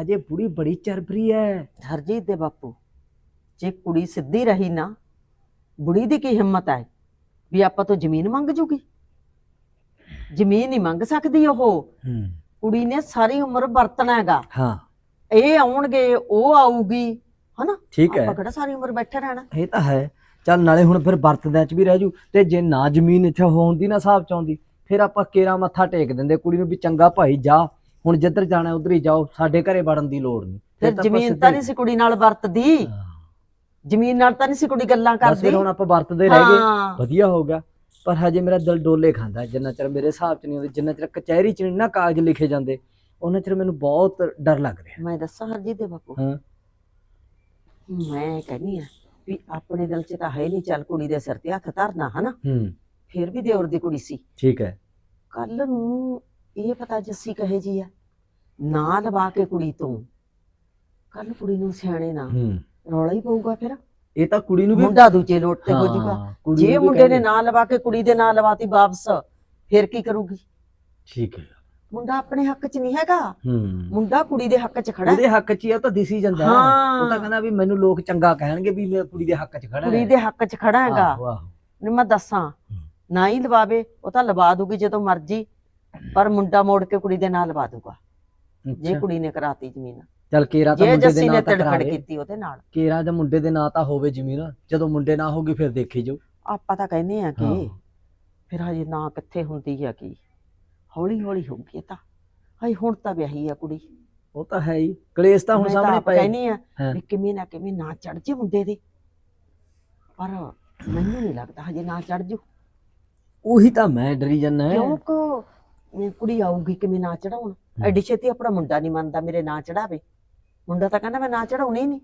ਹਜੇ ਬੁੜੀ ਬੜੀ ਚਰਬਰੀ ਹੈ। ਹਰਜੀਤ ਦੇ ਬਾਪੂ ਜੇ ਕੁੜੀ ਸਿੱਧੀ ਰਹੀ ਨਾ ਬੁੜੀ ਦੀ ਕੀ ਹਿੰਮਤ ਹੈ ਵੀ ਆਪਾਂ ਤੋਂ ਜ਼ਮੀਨ ਮੰਗ ਜੂਗੀ? ਜ਼ਮੀਨ ਨਹੀਂ ਮੰਗ ਸਕਦੀ ਉਹ। ਹੂੰ। ਕੁੜੀ ਨੇ ਸਾਰੀ ਉਮਰ ਵਰਤਣਾ ਹੈਗਾ। ਹਾਂ। ਇਹ ਆਉਣਗੇ ਉਹ ਆਊਗੀ ਹਨਾ? ਠੀਕ ਹੈ। ਆਪਾਂ ਕਿਹੜਾ ਸਾਰੀ ਉਮਰ ਬੈਠੇ ਰਹਿਣਾ? ਇਹ ਤਾਂ ਹੈ। ਚੱਲ ਨਾਲੇ ਹੁਣ ਫਿਰ ਵਰਤਦਿਆਂ ਚ ਵੀ ਰਹਿ ਜੂ ਤੇ ਜੇ ਨਾ ਜ਼ਮੀਨ ਇੱਥੇ ਹੋਣ ਦੀ ਨਾ ਹਿਸਾਬ ਚ ਆਉਂਦੀ ਫਿਰ ਆਪਾਂ ਕੇਰਾ ਮੱਥਾ ਟੇਕ ਦਿੰਦੇ ਕੁੜੀ ਨੂੰ ਵੀ ਚੰਗਾ ਭਾਈ ਜਾ ਹੁਣ ਜਿੱਧਰ ਜਾਣਾ ਉਧਰ ਹੀ ਜਾਓ ਸਾਡੇ ਘਰੇ ਵੜਨ ਦੀ ਲੋੜ ਨਹੀਂ। ਫਿਰ ਜ਼ਮੀਨ ਤਾਂ ਨਹੀਂ ਸੀ ਕੁੜੀ ਨਾਲ ਵਰਤਦੀ। ਜ਼ਮੀਨ ਨਾਲ ਤਾਂ ਨਹੀਂ ਸੀ ਕੁੜੀ ਗੱਲਾਂ ਕਰਦੀ ਫਿਰ ਹੁਣ ਆਪਾਂ ਵਰਤਦੇ ਰਹਿ ਗਏ। ਵਧੀਆ ਹੋ ਗਿਆ। ਪਰ ਹਜੇ ਮੇਰਾ ਦਿਲ ਡੋਲੇ ਖਾਂਦਾ ਜਿੰਨਾ ਚਿਰ ਮੇਰੇ ਹਿਸਾਬ ਚ ਨਹੀਂ ਆਉਂਦੀ ਜਿੰਨਾ ਚਿਰ ਕਚਹਿਰੀ ਚ ਨਹੀਂ ਨਾ ਕਾਗਜ਼ ਲਿਖੇ ਜਾਂਦੇ ਉਹਨਾਂ ਚਿਰ ਮੈਨੂੰ ਬਹੁਤ ਡਰ ਲੱਗ ਰਿਹਾ ਮੈਂ ਦੱਸਾਂ ਹਰਜੀਤ ਦੇ ਬਾਪੂ? ਹਾਂ। ਮੈਂ ਕਹਿੰਦੀ ਆ ਵੀ ਆਪਣੇ ਦਿਲ 'ਚ ਤਾਂ ਹੈ ਨਹੀਂ ਚੱਲ ਕੁੜੀ ਦੇ ਸਿਰ ਤੇ ਹੱਥ ਧਰਨਾ ਹਨਾ? ਹੂੰ। ਫਿਰ ਵੀ ਦਿਓਰ ਦੀ ਕੁੜੀ ਸੀ। ਠੀਕ ਹੈ। ਕੱਲ ਨੂੰ ਇਹ ਪਤਾ ਜੱਸੀ ਕਹੇ ਜੀ ਆ। ਨਾ ਲਵਾ ਕੇ ਕੁੜੀ ਤੋਂ। ਕੱਲ ਕੁੜੀ ਨੂੰ ਸਿਆਣੇ ਨਾ ਹੂੰ। ਰੌਲਾ ਹੀ ਪਊਗਾ ਫਿਰ। ਇਹ ਤਾਂ ਕੁੜੀ ਨੂੰ ਵੀ ਮੁੰਡਾ ਦੂਜੇ ਲੋਟ ਤੇ ਹੋ ਜਾਊਗਾ ਹਾਂ, ਕੁੜੀ ਜੇ ਨੂੰ ਵੀ ਮੁੰਡੇ ਨੇ ਕਹਿੰਦੇ। ਨਾ ਲਵਾ ਕੇ ਕੁੜੀ ਦੇ ਨਾਂ ਲਵਾਤੀ ਵਾਪਸ ਫਿਰ ਕੀ ਕਰੂਗੀ ਠੀਕ ਹੈ ਮੁੰਡਾ ਆਪਣੇ ਹੱਕ 'ਚ ਨਹੀਂ ਹੈਗਾ ਹੂੰ ਮੁੰਡਾ ਕੁੜੀ ਦੇ ਹੱਕ 'ਚ ਖੜਾ ਹੈ। ਉਹਦੇ ਹੱਕ 'ਚ ਹੀ ਆ ਉਹ ਤਾਂ ਦਿਸੀ ਜਾਂਦਾ ਹੈ। ਉਹ ਤਾਂ ਕਹਿੰਦਾ ਵੀ ਮੈਨੂੰ ਲੋਕ ਚੰਗਾ ਕਹਿਣਗੇ ਵੀ ਮੈਂ ਕੁੜੀ ਦੇ ਹੱਕ 'ਚ ਖੜਾ ਕੁੜੀ। ਦੇ ਹੱਕ 'ਚ ਖੜਾ ਹੈਗਾ। ਨਹੀਂ ਮੈਂ ਦੱਸਾਂ ਨਾ ਹੀ ਲਵਾਵੇ ਉਹ ਤਾਂ ਲਵਾ ਦੂਗੀ ਜਦੋਂ ਮਰਜ਼ੀ ਪਰ ਮੁੰਡਾ ਮੋੜ ਕੇ ਕੁੜੀ ਦੇ ਨਾਲ ਲਵਾ ਦੂਗਾ ਜੇ। ਕੁੜੀ ਨੇ ਕਰਾਤੀ ਜ਼ਮੀਨ ਚੱਲ ਕੇਰਾ ਤਾਂ ਜੇ ਮੁੰਡੇ ਦੇ ਜੱਸੀ ਨੇ ਨਾਂ ਤਾਂ ਤੜਫੜ ਕਰਾਵੇ ਕੀਤੀ ਉਹਦੇ ਨਾਲ। ਕੇਰਾ ਦੇ ਮੁੰਡੇ ਦੇ ਨਾਂ ਤਾਂ ਹੋਵੇ ਜ਼ਮੀਨ ਜਦੋਂ ਮੁੰਡੇ ਨਾ ਹੋਗੀ ਫਿਰ ਦੇਖੀ ਜਾਓ ਆਪਾਂ ਤਾਂ ਕਹਿੰਦੇ ਆ ਕਿ ਹਾਂ। ਫਿਰ ਹਜੇ ਨਾ ਕਿੱਥੇ ਹੁੰਦੀ ਆ ਕੀ? ਹੌਲੀ ਹੌਲੀ ਹੋਊਗੀ ਇਹ ਤਾਂ। ਹਾਈ ਹੁਣ ਤਾਂ ਵਿਆਹੀ ਆ ਕੁੜੀ। ਉਹ ਤਾਂ ਹੈ ਹੀ। ਕਲੇਸ਼ ਤਾਂ ਹੁਣ ਮੈਂ ਸਾਹਮਣੇ ਆਪ ਪਏ। ਕਹਿੰਦੀ ਆ ਹਾਂ। ਵੀ ਕਿਵੇਂ ਨਾ ਕਿਵੇਂ ਨਾ ਚੜ ਜੇ ਮੁੰਡੇ ਦੇ। ਪਰ ਮੈਨੂੰ ਨਹੀਂ ਲੱਗਦਾ ਹਜੇ ਨਾ ਚੜ ਜੂ ਉਹੀ ਤਾਂ ਮੈਂ ਡਰੀ ਜਾਂਦਾ ਕਿਉਂਕਿ ਕੁੜੀ ਆਊਗੀ ਕਿਵੇਂ ਨਾ ਚੜਾਉਣ ਐਡੀ ਛੇਤੀ ਆਪਣਾ ਮੁੰਡਾ ਨਹੀਂ ਮੰਨਦਾ ਮੇਰੇ ਨਾਂ ਚੜਾਵੇ ਮੁੰਡਾ ਤਾਂ ਕਹਿੰਦਾ ਮੈਂ ਨਾ ਚੜਾਉਣੀ ਨਹੀਂ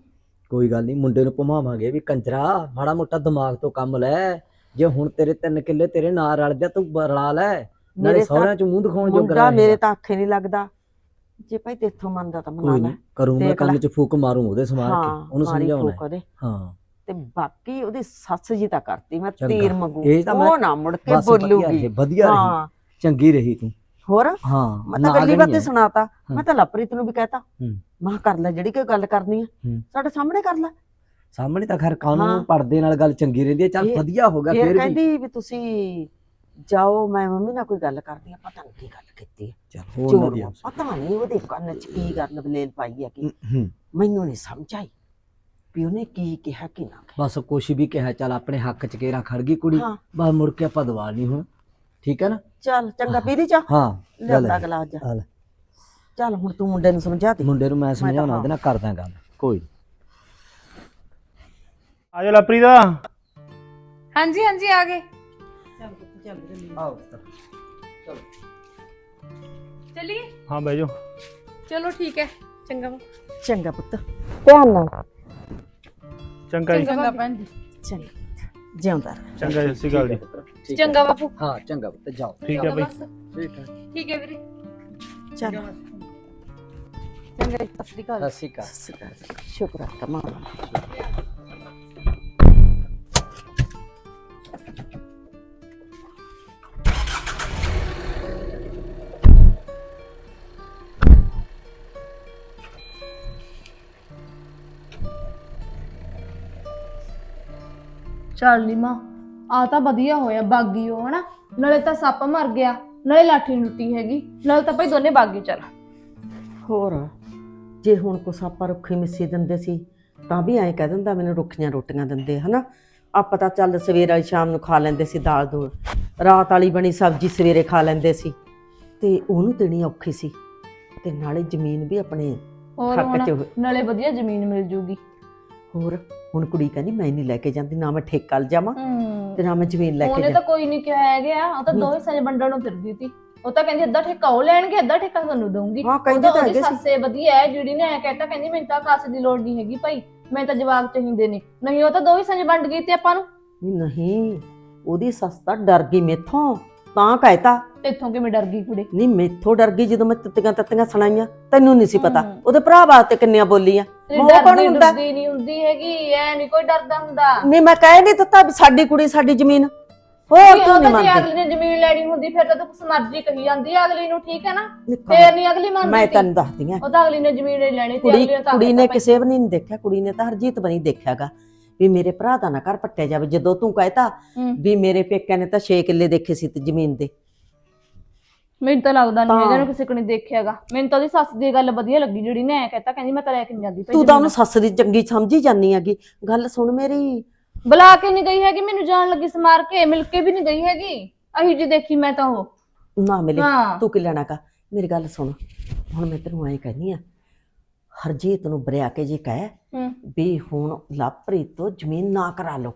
ਕੋਈ ਗੱਲ ਨਹੀਂ ਮੁੰਡੇ ਨੂੰ ਭਮਾਵਾਂਗੇ ਵੀ ਕੰਜਰਾ ਮਾੜਾ ਮੋਟਾ ਦਿਮਾਗ ਤੋਂ ਕੰਮ ਲੈ। ਜੇ ਹੁਣ ਤੇਰੇ ਤਿੰਨ ਕਿੱਲੇ ਤੇਰੇ ਨਾਲ ਰਲ ਜਾ ਤੂੰ ਰਲਾ ਲੈ। ਨਾਲੇ ਸਹੁਰਿਆਂ ਚ ਮੂੰਹ ਦਿਖਾਉਣ ਜੋਗਾ ਮੁੰਡਾ ਮੇਰੇ ਤਾਂ ਅੱਖੇ ਨਹੀਂ ਲੱਗਦਾ। ਜੇ ਭਾਈ ਤੇਥੋਂ ਮੰਨਦਾ ਤਾਂ ਮਨਾ ਕੋਈ ਲੈ। ਨਹੀਂ ਕਰੂੰ ਮੈਂ ਦੇਖ ਲੈ। ਕੰਨ ਚ ਫੂਕ ਮਾਰੂੰ ਉਹਦੇ ਸਮਾਰ ਕੇ ਉਹਨੂੰ ਮਾਰੀ ਸਮਝਾਉਣਾ ਫੂਕ ਹੈ। ਉਹਦੇ। ਹਾਂ। ਤੇ ਬਾਕੀ ਉਹਦੀ ਸੱਸ ਜੀ ਤਾਂ ਕਰਤੀ ਮੈਂ ਚੰਗਾ। ਤੀਰ ਮੰਗੂ। ਇਹ ਤਾਂ ਮੈਂ- ਉਹ ਨਾ ਮੁੜ ਕੇ ਬਸ ਵਧੀਆ ਬੋਲੂਗੀ। ਰਹੀ ਵਧੀਆ ਰਹੀ। ਚੰਗੀ ਰਹੀ ਤੂੰ। ਹੋਰ? ਹਾਂ ਮੈਂ ਤਾਂ ਗੱਲੀ ਬਾਤੇ। ਸੁਣਾਤਾ। ਮੈਂ ਤਾਂ ਲਪਰੀਤ ਨੂੰ ਵੀ ਕਹਿਤਾ। ਮੈਂ ਕਰ ਲੈ ਜਿਹੜੀ ਕੋਈ ਗੱਲ ਕਰਨੀ ਹੂੰ। ਸਾਡੇ ਸਾਹਮਣੇ ਕਰ ਲੈ। ਸਾਹਮਣੇ ਤਾਂ ਖੈਰ ਕਾਨੂੰਨ ਹਾਂ। ਪੜਦੇ ਨਾਲ ਗੱਲ ਚੰਗੀ ਰਹਿੰਦੀ ਹੈ ਚੱਲ ਵਧੀਆ ਹੋ ਗਿਆ ਫਿਰ ਵੀ। ਕਹਿੰਦੀ ਵੀ ਤੁਸੀਂ ਜਾਓ ਮੈਂ ਮੰਮੀ ਨਾਲ ਕੋਈ ਗੱਲ ਕਰਦੀ ਆ ਪਤਾ ਨਹੀਂ ਕੀ ਗੱਲ ਕੀਤੀ ਚੱਲ ਹੋਰ ਵਧੀਆ। ਪਤਾ ਨਹੀਂ ਉਹਦੇ ਕੰਨ 'ਚ ਕੀ ਕਰਨ ਬਲੇਲ ਪਾਈ ਆ ਕੀ। ਮੈਨੂੰ ਨਹੀਂ ਸਮਝ ਆਈ ਵੀ ਉਹਨੇ ਕੀ ਕਿਹਾ ਕਿ ਨਾ ਬਸ ਕੁਛ ਵੀ ਕਿਹਾ ਚੱਲ ਆਪਣੇ ਹੱਕ ਚ ਕੇਰਾ ਖੜ ਗਈ ਕੁੜੀ। ਬਸ ਮੁੜ ਕੇ ਆਪਾਂ ਦਵਾ ਨਹੀਂ ਹੁਣ। ਠੀਕ ਹੈ ਨਾ? ਚੱਲ ਚੰਗਾ ਪੀਰੀ ਚਾ ਹਾਂ ਲਿਆਂਦਾ ਚੱਲ ਗਲਾਸ ਜਾ। ਲੈ। ਚੱਲ ਹੁਣ ਤੂੰ ਮੁੰਡੇ ਨੂੰ ਸਮਝਾ ਦੇ ਮੁੰਡੇ ਨੂੰ ਮੈਂ ਸਮਝਾਉਣਾ ਹਾਂ। ਉਹਦੇ ਨਾਲ ਕਰਦਾ ਗੱਲ। ਕੋਈ ਨੀ। ਆ ਜਾ ਲਾਪਰੀ ਦਾ ਹਾਂਜੀ ਹਾਂਜੀ ਆ ਗਏ। ਚਲਿਏ? ਹਾਂ ਬਹਿ ਜਾਓ। ਚਲੋ ਠੀਕ ਹੈ। ਚੰਗਾ ਚੰਗਾ ਪੁੱਤ। ਧਿਆਨ ਨਾਲ। ਚੰਗਾ ਜੀ। ਚੰਗਾ ਭੈਣ ਜੀ। ਚੰਗਾ। ਜਿਉਂਦਾ ਰਹਿ। ਚੰਗਾ ਜੀ ਸਤਿ ਸ਼੍ਰੀ ਅਕਾਲ ਜੀ। ਠੀਕ ਹੈ। ਚੰਗਾ ਬਾਪੂ। ਹਾਂ ਚੰਗਾ ਪੁੱਤ ਜਾਓ। ਠੀਕ ਹੈ ਬਈ। ਠੀਕ ਹੈ। ਠੀਕ ਹੈ ਵੀਰੇ। ਚੱਲ ਚੰਗਾ ਜੀ, ਸਤਿ ਸ਼੍ਰੀ ਅਕਾਲ। ਸਤਿ ਸ਼੍ਰੀ ਅਕਾਲ। ਸ਼ੁਕਰ ਹੈ ਤਮਾਮ ਚੱਲ ਨੀ ਮਾਂ। ਆ ਤਾਂ ਵਧੀਆ ਹੋਇਆ ਬਾਗੀ ਉਹ ਹਨਾ? ਨਾਲੇ ਤਾਂ ਸੱਪ ਮਰ ਗਿਆ ਨਾਲੇ ਲਾਠੀ ਲੁੱਟੀ ਹੈਗੀ ਨਾਲੇ ਤਾਂ ਭਾਈ ਦੋਨੇ ਬਾਗੀ ਚੱਲ। ਹੋਰ ਜੇ ਹੁਣ ਕੁਛ ਆਪਾਂ ਰੁੱਖੀ ਮਿੱਸੀ ਦਿੰਦੇ ਸੀ ਤਾਂ ਵੀ ਐਂ ਕਹਿ ਦਿੰਦਾ ਮੈਨੂੰ ਰੁੱਖੀਆਂ ਰੋਟੀਆਂ ਦਿੰਦੇ ਹਨਾ? ਆਪਾਂ ਤਾਂ ਚੱਲ ਸਵੇਰ ਵਾਲੀ ਸ਼ਾਮ ਨੂੰ ਖਾ ਲੈਂਦੇ ਸੀ ਦਾਲ ਦੂਲ ਰਾਤ ਵਾਲੀ ਬਣੀ ਸਬਜ਼ੀ ਸਵੇਰੇ ਖਾ ਲੈਂਦੇ ਸੀ ਤੇ ਉਹਨੂੰ ਦੇਣੀ ਔਖੀ ਸੀ ਤੇ ਨਾਲੇ ਜ਼ਮੀਨ ਵੀ ਆਪਣੇ ਹੱਕ ਹੁਣ ਚ। ਨਾਲੇ ਵਧੀਆ ਜ਼ਮੀਨ ਮਿਲ ਜੂਗੀ। ਹੋਰ ਹੁਣ ਕੁੜੀ ਕਹਿੰਦੀ ਮੈਂ ਨਹੀਂ ਲੈ ਕੇ ਜਾਂਦੀ ਨਾ ਮੈਂ ਠੇਕਾ ਜਾਵਾਂ ਹੂੰ। ਤੇ ਨਾ ਮੈਂ ਜ਼ਮੀਨ ਲੈ ਕੇ ਉਹਨੇ ਜਾ ਤਾਂ ਕੋਈ ਨਹੀਂ ਕਿਹਾ ਹੈਗਾ ਉਹ ਤਾਂ ਹੂੰ। ਦੋਵੇਂ ਹਿੱਸਿਆਂ 'ਚ ਵੰਡਣ ਨੂੰ ਫਿਰਦੀ ਸੀ। ਉਹ ਤਾਂ ਕਹਿੰਦੀ ਅੱਧਾ ਠੇਕਾ ਉਹ ਲੈਣਗੇ ਅੱਧਾ ਠੇਕਾ ਤੁਹਾਨੂੰ ਦਊਂਗੀ। ਹਾਂ ਕਹਿੰਦੀ ਤਾਂ ਹੈਗੇ ਸੀ। ਸੱਸੇ ਵਧੀਆ ਹੈ ਜਿਹੜੀ ਨੇ ਐ ਕਹਿਤਾ ਕਹਿੰਦੀ ਮੈਨੂੰ ਤਾਂ ਕਾਸੇ ਦੀ ਲੋੜ ਨਹੀਂ ਹੈਗੀ ਭਾਈ ਮੈਂ ਤਾਂ ਜਵਾਬ ਚਾਹੀਦੇ ਨੇ। ਨਹੀਂ ਉਹ ਤਾਂ ਦੋਵੇਂ ਹਿੱਸਿਆਂ 'ਚ ਵੰਡ ਗਈ ਤੇ ਆਪਾਂ ਨੂੰ। ਨਹੀਂ, ਉਹਦੀ ਸੱਸ ਤਾਂ ਡਰ ਗਈ ਮੇਥੋਂ ਤਾਂ ਕਹਿਤਾ। ਇੱਥੋਂ ਕਿਵੇਂ ਡਰ ਗਈ ਕੁੜੀ? ਨਹੀਂ ਮੇਥੋਂ ਡਰ ਗਈ ਜਦੋਂ ਮੈਂ ਤੱਤੀਆਂ ਤੱਤੀਆਂ ਸੁਣਾਈਆਂ ਤੈਨੂੰ ਨਹੀਂ ਸੀ ਪਤਾ। ਉਹਦੇ ਭਰਾ ਵਾਸਤੇ ਕਿੰਨੀਆਂ ਬੋਲੀਆਂ। ਕੌਣ ਹੁੰਦਾ? ਡਰਦੀ ਨਹੀਂ ਹੁੰਦੀ ਹੈਗੀ ਐ ਨਹੀਂ ਕੋਈ ਡਰਦਾ ਹੁੰਦਾ। ਨਹੀਂ ਮੈਂ ਕਹਿ ਨਹੀਂ ਦਿੱਤਾ ਵੀ ਸਾਡੀ ਕੁੜੀ ਸਾਡੀ ਜ਼ਮੀਨ। ਹੋਰ ਉਹ ਨਹੀਂ ਮੰਨਦੀ। ਅਗਲੀ ਨੇ ਜ਼ਮੀਨ ਲੈਣੀ ਹੁੰਦੀ ਫਿਰ ਤਾਂ ਤੂੰ ਕੁਛ ਮਰਜ਼ੀ ਕਹੀ ਜਾਂਦੀ ਆ ਅਗਲੀ ਨੂੰ ਠੀਕ ਹੈ ਨਾ? ਫੇਰ ਨਹੀਂ ਅਗਲੀ ਮੰਨਦੀ ਮੈਂ। ਤੈਨੂੰ ਦੱਸਦੀ ਆ ਉਹ ਤਾਂ ਅਗਲੀ ਨੇ ਜ਼ਮੀਨ ਲੈਣੀ ਤੇ ਅਗਲੀ ਨੇ ਤਾਂ ਕੁੜੀ ਨੇ ਕਿਸੇ ਵੀ ਨਹੀਂ ਦੇਖਿਆ ਕੁੜੀ ਨੇ ਤਾਂ ਹਰਜੀਤ ਬਣੀ ਦੇਖਿਆਗਾ ਵੀ ਮੇਰੇ ਭਰਾ ਦਾ ਨਾ ਘਰ ਪੱਟਿਆ ਜਾਵੇ। ਜਦੋਂ ਤੂੰ ਕਹਿਤਾ। ਵੀ ਮੇਰੇ ਪੇਕਿਆਂ ਨੇ ਤਾਂ 6 ਕਿੱਲੇ ਦੇਖੇ ਸੀ ਤੇ ਜ਼ਮੀਨ ਦੇ। ਮੈਨੂੰ ਤਾਂ ਲੱਗਦਾ ਨਹੀਂ ਹੈਗਾ ਇਹਨੂੰ ਕਿਸੇ ਨਹੀਂ ਦੇਖਿਆਗਾ। ਮੈਨੂੰ ਤਾਂ ਉਹਦੀ ਸੱਸ ਦੀ ਗੱਲ ਵਧੀਆ ਲੱਗੀ ਜਿਹੜੀ ਨੇ ਐ ਕਹਿਤਾ ਕਹਿੰਦੀ ਮੈਂ ਤਾਂ ਲੈ ਕੇ ਨਹੀਂ ਜਾਂਦੀ ਭਾਈ ਤੂੰ ਤਾਂ। ਉਹਨੂੰ ਸੱਸ ਦੀ ਚੰਗੀ ਸਮਝੀ ਜਾਨੀ ਹੈਗੀ। ਗੱਲ ਸੁਣ ਮੇਰੀ। ਬੁਲਾ ਕੇ ਨਹੀਂ ਗਈ ਹੈਗੀ ਮੈਨੂੰ ਜਾਣ ਲੱਗੀ ਸਮਾਰ ਕੇ ਮਿਲ ਕੇ ਵੀ ਨਹੀਂ ਗਈ ਹੈਗੀ। ਅਹੀ ਜੀ ਦੇਖੀ ਮੈਂ ਤਾਂ ਉਹ। ਨਾ ਮਿਲੇ ਹਾਂ। ਤੂੰ ਕੀ ਲੈਣਾ ਕਾ ਮੇਰੀ ਗੱਲ ਸੁਣ। ਹੁਣ ਮੈਂ ਤੈਨੂੰ ਐਂ ਕਹਿੰਦੀ ਆ ਹਰਜੀਤ ਨੂੰ ਬਰਿਆ ਕੇ ਜੇ ਕਹਿ ਹੂੰ। ਵੀ ਹੁਣ ਲਾਪਰੀ ਤੋਂ ਜ਼ਮੀਨ ਨਾ ਕਰਾ ਲਓ।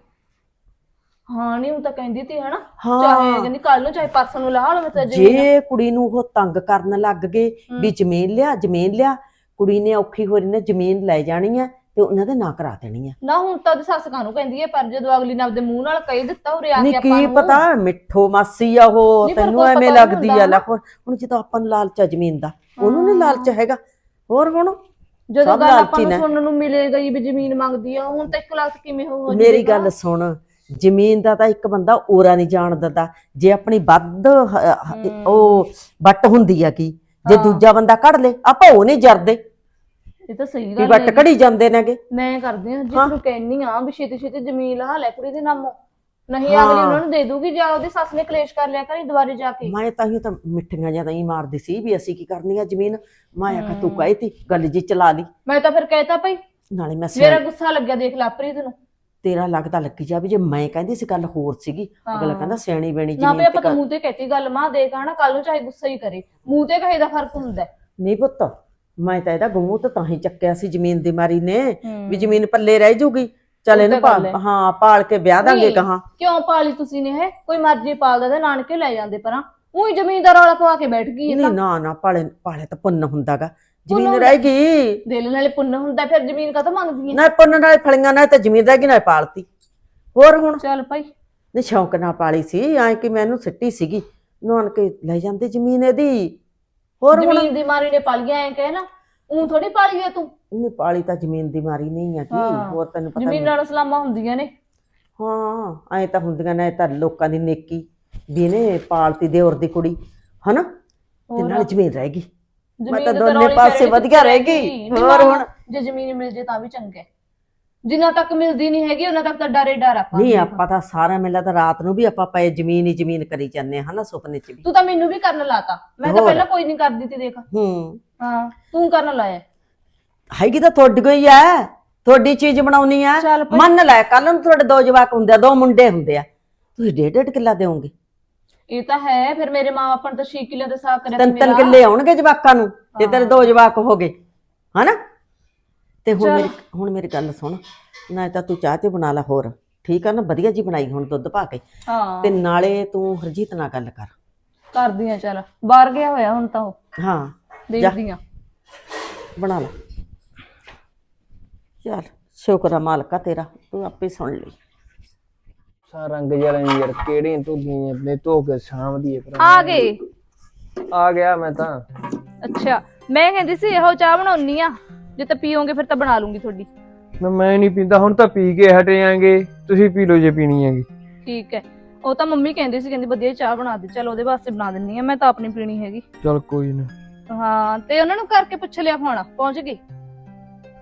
ਹਾਂ ਨਹੀਂ ਉਹ ਤਾਂ ਕਹਿੰਦੀ ਤੀ ਹਨਾ ਹਾਂ। ਚਾਹੇ ਕਹਿੰਦੀ ਕੱਲ ਨੂੰ ਚਾਹੇ ਪਰਸੋਂ ਨੂੰ ਲਾ ਲਓ ਮੈਂ ਤਾਂ ਜ਼ਮੀਨ ਜੇ ਕੁੜੀ ਨੂੰ ਉਹ ਤੰਗ ਕਰਨ ਲੱਗ ਗਏ ਵੀ। ਜ਼ਮੀਨ ਲਿਆ ਜ਼ਮੀਨ ਲਿਆ ਕੁੜੀ ਨੇ ਔਖੀ ਹੋ ਰਹੀ ਨੇ ਜ਼ਮੀਨ ਲੈ ਜਾਣੀ ਹੈ ਤੇ ਉਹਨਾਂ ਦੇ ਨਾਂ ਕਰਾ ਦੇਣੀ ਹੈ ਨਾ ਹੁਣ ਤਾਂ ਉਹਦੀ ਸੱਸ ਕਾਹਨੂੰ ਕਹਿੰਦੀ ਹੈ ਪਰ ਜਦੋਂ ਅਗਲੀ ਨੇ ਆਪਦੇ ਮੂੰਹ ਨਾਲ ਕਹਿ ਦਿੱਤਾ ਉਰੇ ਆ ਕੇ ਨਹੀਂ ਆਪਾਂ ਕੀ ਨੂੰ ਪਤਾ ਮਿੱਠੋ ਮਾਸੀ ਆ ਉਹ ਨਹੀਂ, ਪਰ ਤੈਨੂੰ ਕੋਈ ਐਵੇਂ ਪਤਾ ਲੱਗਦੀ ਹੁੰਦਾ ਆ ਲੈ ਨਾ। ਹੋਰ ਹੁਣ ਜਦੋਂ ਆਪਾਂ ਨੂੰ ਲਾਲਚ ਆ ਜ਼ਮੀਨ ਦਾ ਉਹਨੂੰ ਨੀ ਲਾਲਚ ਹੈਗਾ ਹੋਰ ਹੁਣ ਜਦੋਂ ਸਭ ਗੱਲ ਲਾਲਚੀ ਆਪਾਂ ਨੂੰ ਨੇ। ਸੁਣਨ ਨੂੰ ਮਿਲੇ ਗਈ ਵੀ ਜ਼ਮੀਨ ਮੰਗਦੀ ਆ ਹੁਣ ਤਾਂ 1 ਲੱਖ ਕਿਵੇਂ ਹੋ ਮੇਰੀ ਗੱਲ ਸੁਣ ਜ਼ਮੀਨ ਦਾ ਤਾਂ ਇੱਕ ਬੰਦਾ ਓਰਾ ਨਹੀਂ ਜਾਣ ਦਿੰਦਾ। ਜੇ ਆਪਣੀ ਵੱਧ ਹ-। ਉਹ ਵੱਟ ਹੁੰਦੀ ਆ ਕੀ? ਜੇ ਹਾਂ। ਦੂਜਾ ਬੰਦਾ ਕੱਢ ਲੇ ਆਪਾਂ ਉਹ ਨਹੀਂ ਜਰਦੇ। ਇਹ ਤਾਂ ਸਹੀ ਵੀ ਗੱਲ ਵੱਟ ਕਢੀ ਜਾਂਦੇ ਨੇਗੇ। ਮੈਂ ਕਰਦੀ ਹਾਂ ਹਾਂ। ਜਿਸ ਨੂੰ ਕਹਿਨੀ ਆ ਵੀ ਛੇਤੀ ਛੇਤੀ ਜ਼ਮੀਨ ਲਾ ਲੈ ਕੁੜੀ ਦੇ ਨਾਮੋਂ। ਨਹੀਂ ਹਾਂ। ਅਗਲੀ ਉਹਨਾਂ ਨੂੰ ਦੇ ਦੂਗੀ ਜਾਂ ਉਹਦੀ ਸੱਸ ਨੇ ਕਲੇਸ਼ ਕਰ ਲਿਆ ਕਰੀ ਦੁਬਾਰੇ ਜਾ ਕੇ। ਮੈਂ ਤਾਂ ਹੀ ਤਾਂ ਮਿੱਠੀਆਂ ਜ਼ਿਆਦਾ ਹੀ ਮਾਰਦੀ ਸੀ ਵੀ ਅਸੀਂ ਕੀ ਕਰਨੀ ਆ ਜ਼ਮੀਨ। ਮੈਂ ਆਖਿਆ ਤੂੰ ਕਹੀ ਤੀ ਗੱਲ ਜੀ ਚਲਾ ਲਈ। ਮੈਂ ਤਾਂ ਫਿਰ ਕਹਿਤਾ ਭਈ ਨਾਲੇ ਮੈਂ ਮੇਰਾ ਸਿਆਣ- ਗੁੱਸਾ ਲੱਗਿਆ ਦੇਖ ਲਾ ਪ੍ਰੀਤ ਨੂੰ। ਤੇਰਾ ਲੱਗਦਾ ਲੱਗੀ ਜਾ ਵੀ ਜੇ ਮੈਂ ਕਹਿੰਦੀ ਸੀ ਗੱਲ ਹੋਰ ਸੀਗੀ ਅਗਲਾ ਹਾਂ। ਕਹਿੰਦਾ ਸਿਆਣੀ ਬੈਣੀ ਨਾ ਜ਼ਮੀਨ ਵੀ ਆਪਾਂ ਤਾਂ ਮੂੰਹ ਤੇ ਕਹਿਤੀ ਗੱਲ ਮਾਂ ਦੇਖ ਆਣਾ ਕੱਲ ਨੂੰ ਚਾਹੇ ਗੁੱਸਾ ਹੀ ਕਰੇ ਮੂੰਹ ਤੇ ਕਹੇ ਦਾ ਫ਼ਰਕ ਹੁੰਦਾ ਹੈ। ਨਹੀਂ ਪੁੱਤ ਮੈਂ ਤਾਂ ਇਹਦਾ ਗਮੂ ਤਾਂ ਤਾਂ ਹੀ ਚੱਕਿਆ ਸੀ ਜ਼ਮੀਨ ਦੀ ਮਾਰੀ ਨੇ। ਵੀ ਜ਼ਮੀਨ ਪੱਲੇ ਰਹਿ ਜੂਗੀ ਚੱਲ ਉਹ ਇਹਨੂੰ ਗੱਲ ਹੈ। ਪਾ- ਹਾਂ ਪਾਲ ਕੇ ਵਿਆਹ ਦਾਂਗੇ ਨਹੀਂ। ਕਹਾਂ ਕਿਉਂ ਪਾਲੀ ਤੁਸੀਂ ਨੇ ਹੈ ਕੋਈ ਮਰਜ਼ੀ ਪਾਲਦਾ ਤੇ ਨਾਨਕੇ ਲੈ ਜਾਂਦੇ ਪਰਾਂ ਉਹੀ ਜ਼ਮੀਨ ਦਾ ਰੌਲਾ ਪਵਾ ਕੇ ਬੈਠ ਗਈ ਇਹ ਨਹੀਂ ਤਾਂ ਨਾ ਨਾ ਪਾਲੇ ਪਾਲੇ ਤਾਂ ਪੁੰਨ ਹੁੰਦਾਗਾ ਜ਼ਮੀਨ। ਰਹਿ ਗਈ। ਦਿਲ ਨਾਲੇ ਪੁੰਨ ਹੁੰਦਾ ਫਿਰ ਜ਼ਮੀਨ ਕਾ ਤਾਂ ਮੰਗਦੀ ਹੈ ਨਾ ਪੁੰਨ ਨਾਲ ਫਲੀਆਂ ਨਾਲ ਤਾਂ ਜ਼ਮੀਨ ਰਹਿ ਗਈ ਨਾ ਪਾਲਤੀ। ਹੋਰ ਹੁਣ? ਚੱਲ ਭਾਈ। ਨਹੀਂ ਸ਼ੌਂਕ ਨਾਲ ਪਾਲੀ ਸੀ ਐ ਕਿ ਮੈਂ ਇਹਨੂੰ ਸਿੱਟੀ ਸੀਗੀ। ਨੌਨ ਕੇ ਲੈ ਜਾਂਦੇ ਜ਼ਮੀਨ ਇਹਦੀ। ਹੋਰ ਹੁਣ? ਜ਼ਮੀਨ ਦੀ ਮਾਰੀ ਨੇ ਪਾਲੀਆਂ ਐ ਕਹੇ ਨਾ ਉਹ ਥੋੜੀ ਪਾਲੀ ਹੈ ਤੂੰ? ਇਹਨੇ ਪਾਲੀ ਤਾਂ ਜ਼ਮੀਨ ਦੀ ਮਾਰੀ ਨਹੀਂ ਆ ਕੀ। ਹੋਰ ਤੈਨੂੰ ਪਤਾ ਜ਼ਮੀਨ ਨਹੀਂ ਨਾਲ ਸਲਾਮਾਂ ਹੁੰਦੀਆਂ ਨੇ। ਹਾਂ ਐ ਤਾਂ ਹੁੰਦੀਆਂ ਨੇ ਤਾਂ ਲੋਕਾਂ ਦੀ ਨੇਕੀ ਵੀ ਇਹਨੇ ਪਾਲਤੀ ਦੇਵਰ ਦੀ ਕੁੜੀ ਹਨਾ? ਤੇ। ਨਾਲ ਜ਼ਮੀਨ ਰਹਿ ਗਈ। ਮੈਂ ਤਾਂ ਦੋਨੇ ਪਾਸੇ ਵਧੀਆ ਰਹਿ ਕਿੱਥੇ ਗਈ। ਨਹੀਂ ਹੋਰ ਹੁਣ? ਜੇ ਜ਼ਮੀਨ ਮਿਲ ਜੇ ਤਾਂ ਵੀ ਚੰਗਾ ਜਿੰਨਾ ਤੱਕ ਮਿਲਦੀ ਨਹੀਂ ਹੈਗੀ ਉਹਨਾਂ ਤੱਕ ਤਾਂ ਡਰੇ ਡਰ ਆਪਾਂ ਨਹੀਂ ਨੂੰ। ਆਪਾਂ ਤਾਂ ਸਾਰਾ ਮੇਲਾ ਤਾਂ ਰਾਤ ਨੂੰ ਵੀ ਆਪਾਂ ਪਏ ਜ਼ਮੀਨ ਹੀ ਜ਼ਮੀਨ ਕਰੀ ਜਾਂਦੇ ਹਾਂ ਹਨਾ ਸੁਪਨੇ 'ਚ ਵੀ। ਤੂੰ ਤਾਂ ਮੈਨੂੰ ਵੀ ਕਰਨ ਲਾਤਾ। ਮੈਂ ਤਾਂ। ਪਹਿਲਾਂ ਕੋਈ ਨਹੀਂ ਕਰਦੀ ਤੀ ਦੇਖ। ਹੂੰ। ਹਾਂ ਤੂੰ ਕਰਨ ਲਾਇਆ। ਹੈਗੀ ਤਾਂ ਤੁਹਾਡੀ ਕੋਈ ਐ ਤੁਹਾਡੀ ਚੀਜ਼ ਬਣਾਉਣੀ ਆ। ਮੰਨ ਲੈ ਕੱਲ ਨੂੰ ਤੁਹਾਡੇ ਦੋ ਜਵਾਕ ਹੁੰਦੇ ਆ ਦੋ ਮੁੰਡੇ ਹੁੰਦੇ ਆ। ਤੁਸੀਂ ਡੇਢ ਡੇਢ ਕਿੱਲਾ ਦੇਵੋਗੇ ਇਹ ਤਾਂ ਹੈ ਫਿਰ ਮੇਰੇ ਮਾਂ ਨੇ ਤਾਂ 6 ਕਿੱਲੇ ਦੇ ਸਾਥ ਕਰਿਆ ਤਿੰਨ ਤਿੰਨ ਕਿੱਲੇ ਆਉਣਗੇ ਜਵਾਕਾਂ ਨੂੰ ਜੇ ਤੇਰੇ ਦੋ ਜਵਾਕ ਹੋ ਗਏ ਹਨਾ? ਤੇ ਹੁਣ। ਮੇਰੀ ਹੁਣ ਮੇਰੀ ਗੱਲ ਸੁਣ ਨਾ ਤਾਂ ਤੂੰ ਚਾਹ ਤੇ ਬਣਾ ਲੈ ਹੋਰ ਠੀਕ ਆ ਨਾ? ਵਧੀਆ ਜੀ ਬਣਾਈ ਹੁਣ ਦੁੱਧ ਪਾ ਕੇ। ਹਾਂ। ਤੇ ਨਾਲੇ ਤੂੰ ਹਰਜੀਤ ਨਾਲ ਗੱਲ ਕਰ। ਕਰਦੀ ਆ ਚੱਲ। ਬਾਹਰ ਗਿਆ ਹੋਇਆ ਹੁਣ ਤਾਂ ਉਹ। ਹਾਂ ਦੇਖਦੀ ਆ। ਬਣਾ ਲੈ। ਚੱਲ ਸ਼ੁਕਰ ਆ ਮਾਲਕਾ ਤੇਰਾ ਤੂੰ ਆਪੇ ਸੁਣ ਲਈ। ਸਾ ਰੰਗ ਜਲਾ ਨੀ ਯਾਰ ਕਿਹੜੀਆਂ ਧੋਦੀਆਂ ਆਪਣੇ ਧੋ ਕੇ ਸਾਂਭਦੀ ਹੈ ਭਰਾ ਆ ਗਏ। ਆ ਗਿਆ ਮੈਂ ਤਾਂ। ਅੱਛਾ ਮੈਂ ਕਹਿੰਦੀ ਸੀ ਇਹੋ ਚਾਹ ਬਣਾਉਣੀ ਆ ਜੇ ਤਾਂ ਪੀਓਗੇ ਫਿਰ ਤਾਂ ਬਣਾ ਲੂੰਗੀ ਤੁਹਾਡੀ। ਨਾ ਮੈਂ ਨਹੀਂ ਪੀਂਦਾ ਹੁਣ ਤਾਂ ਪੀ ਕੇ ਹਟੇ ਆਂਗੇ ਤੁਸੀਂ ਪੀ ਲਓ ਜੇ ਪੀਣੀ ਹੈਗੀ। ਠੀਕ ਹੈ ਉਹ ਤਾਂ ਮੰਮੀ ਕਹਿੰਦੀ ਸੀ ਕਹਿੰਦੀ ਵਧੀਆ ਚਾਹ ਬਣਾ ਦੇ ਚਲ ਉਹਦੇ ਵਾਸਤੇ ਬਣਾ ਦਿੰਨੀ ਆ ਮੈਂ ਤਾਂ ਆਪਣੀ ਪੀਣੀ ਹੈਗੀ। ਚਲ ਕੋਈ ਨਾ। ਹਾਂ ਤੇ ਉਹਨਾਂ ਨੂੰ ਕਰਕੇ ਪੁੱਛ ਲਿਆ ਫੋਨ ਪਹੁੰਚ ਗਏ?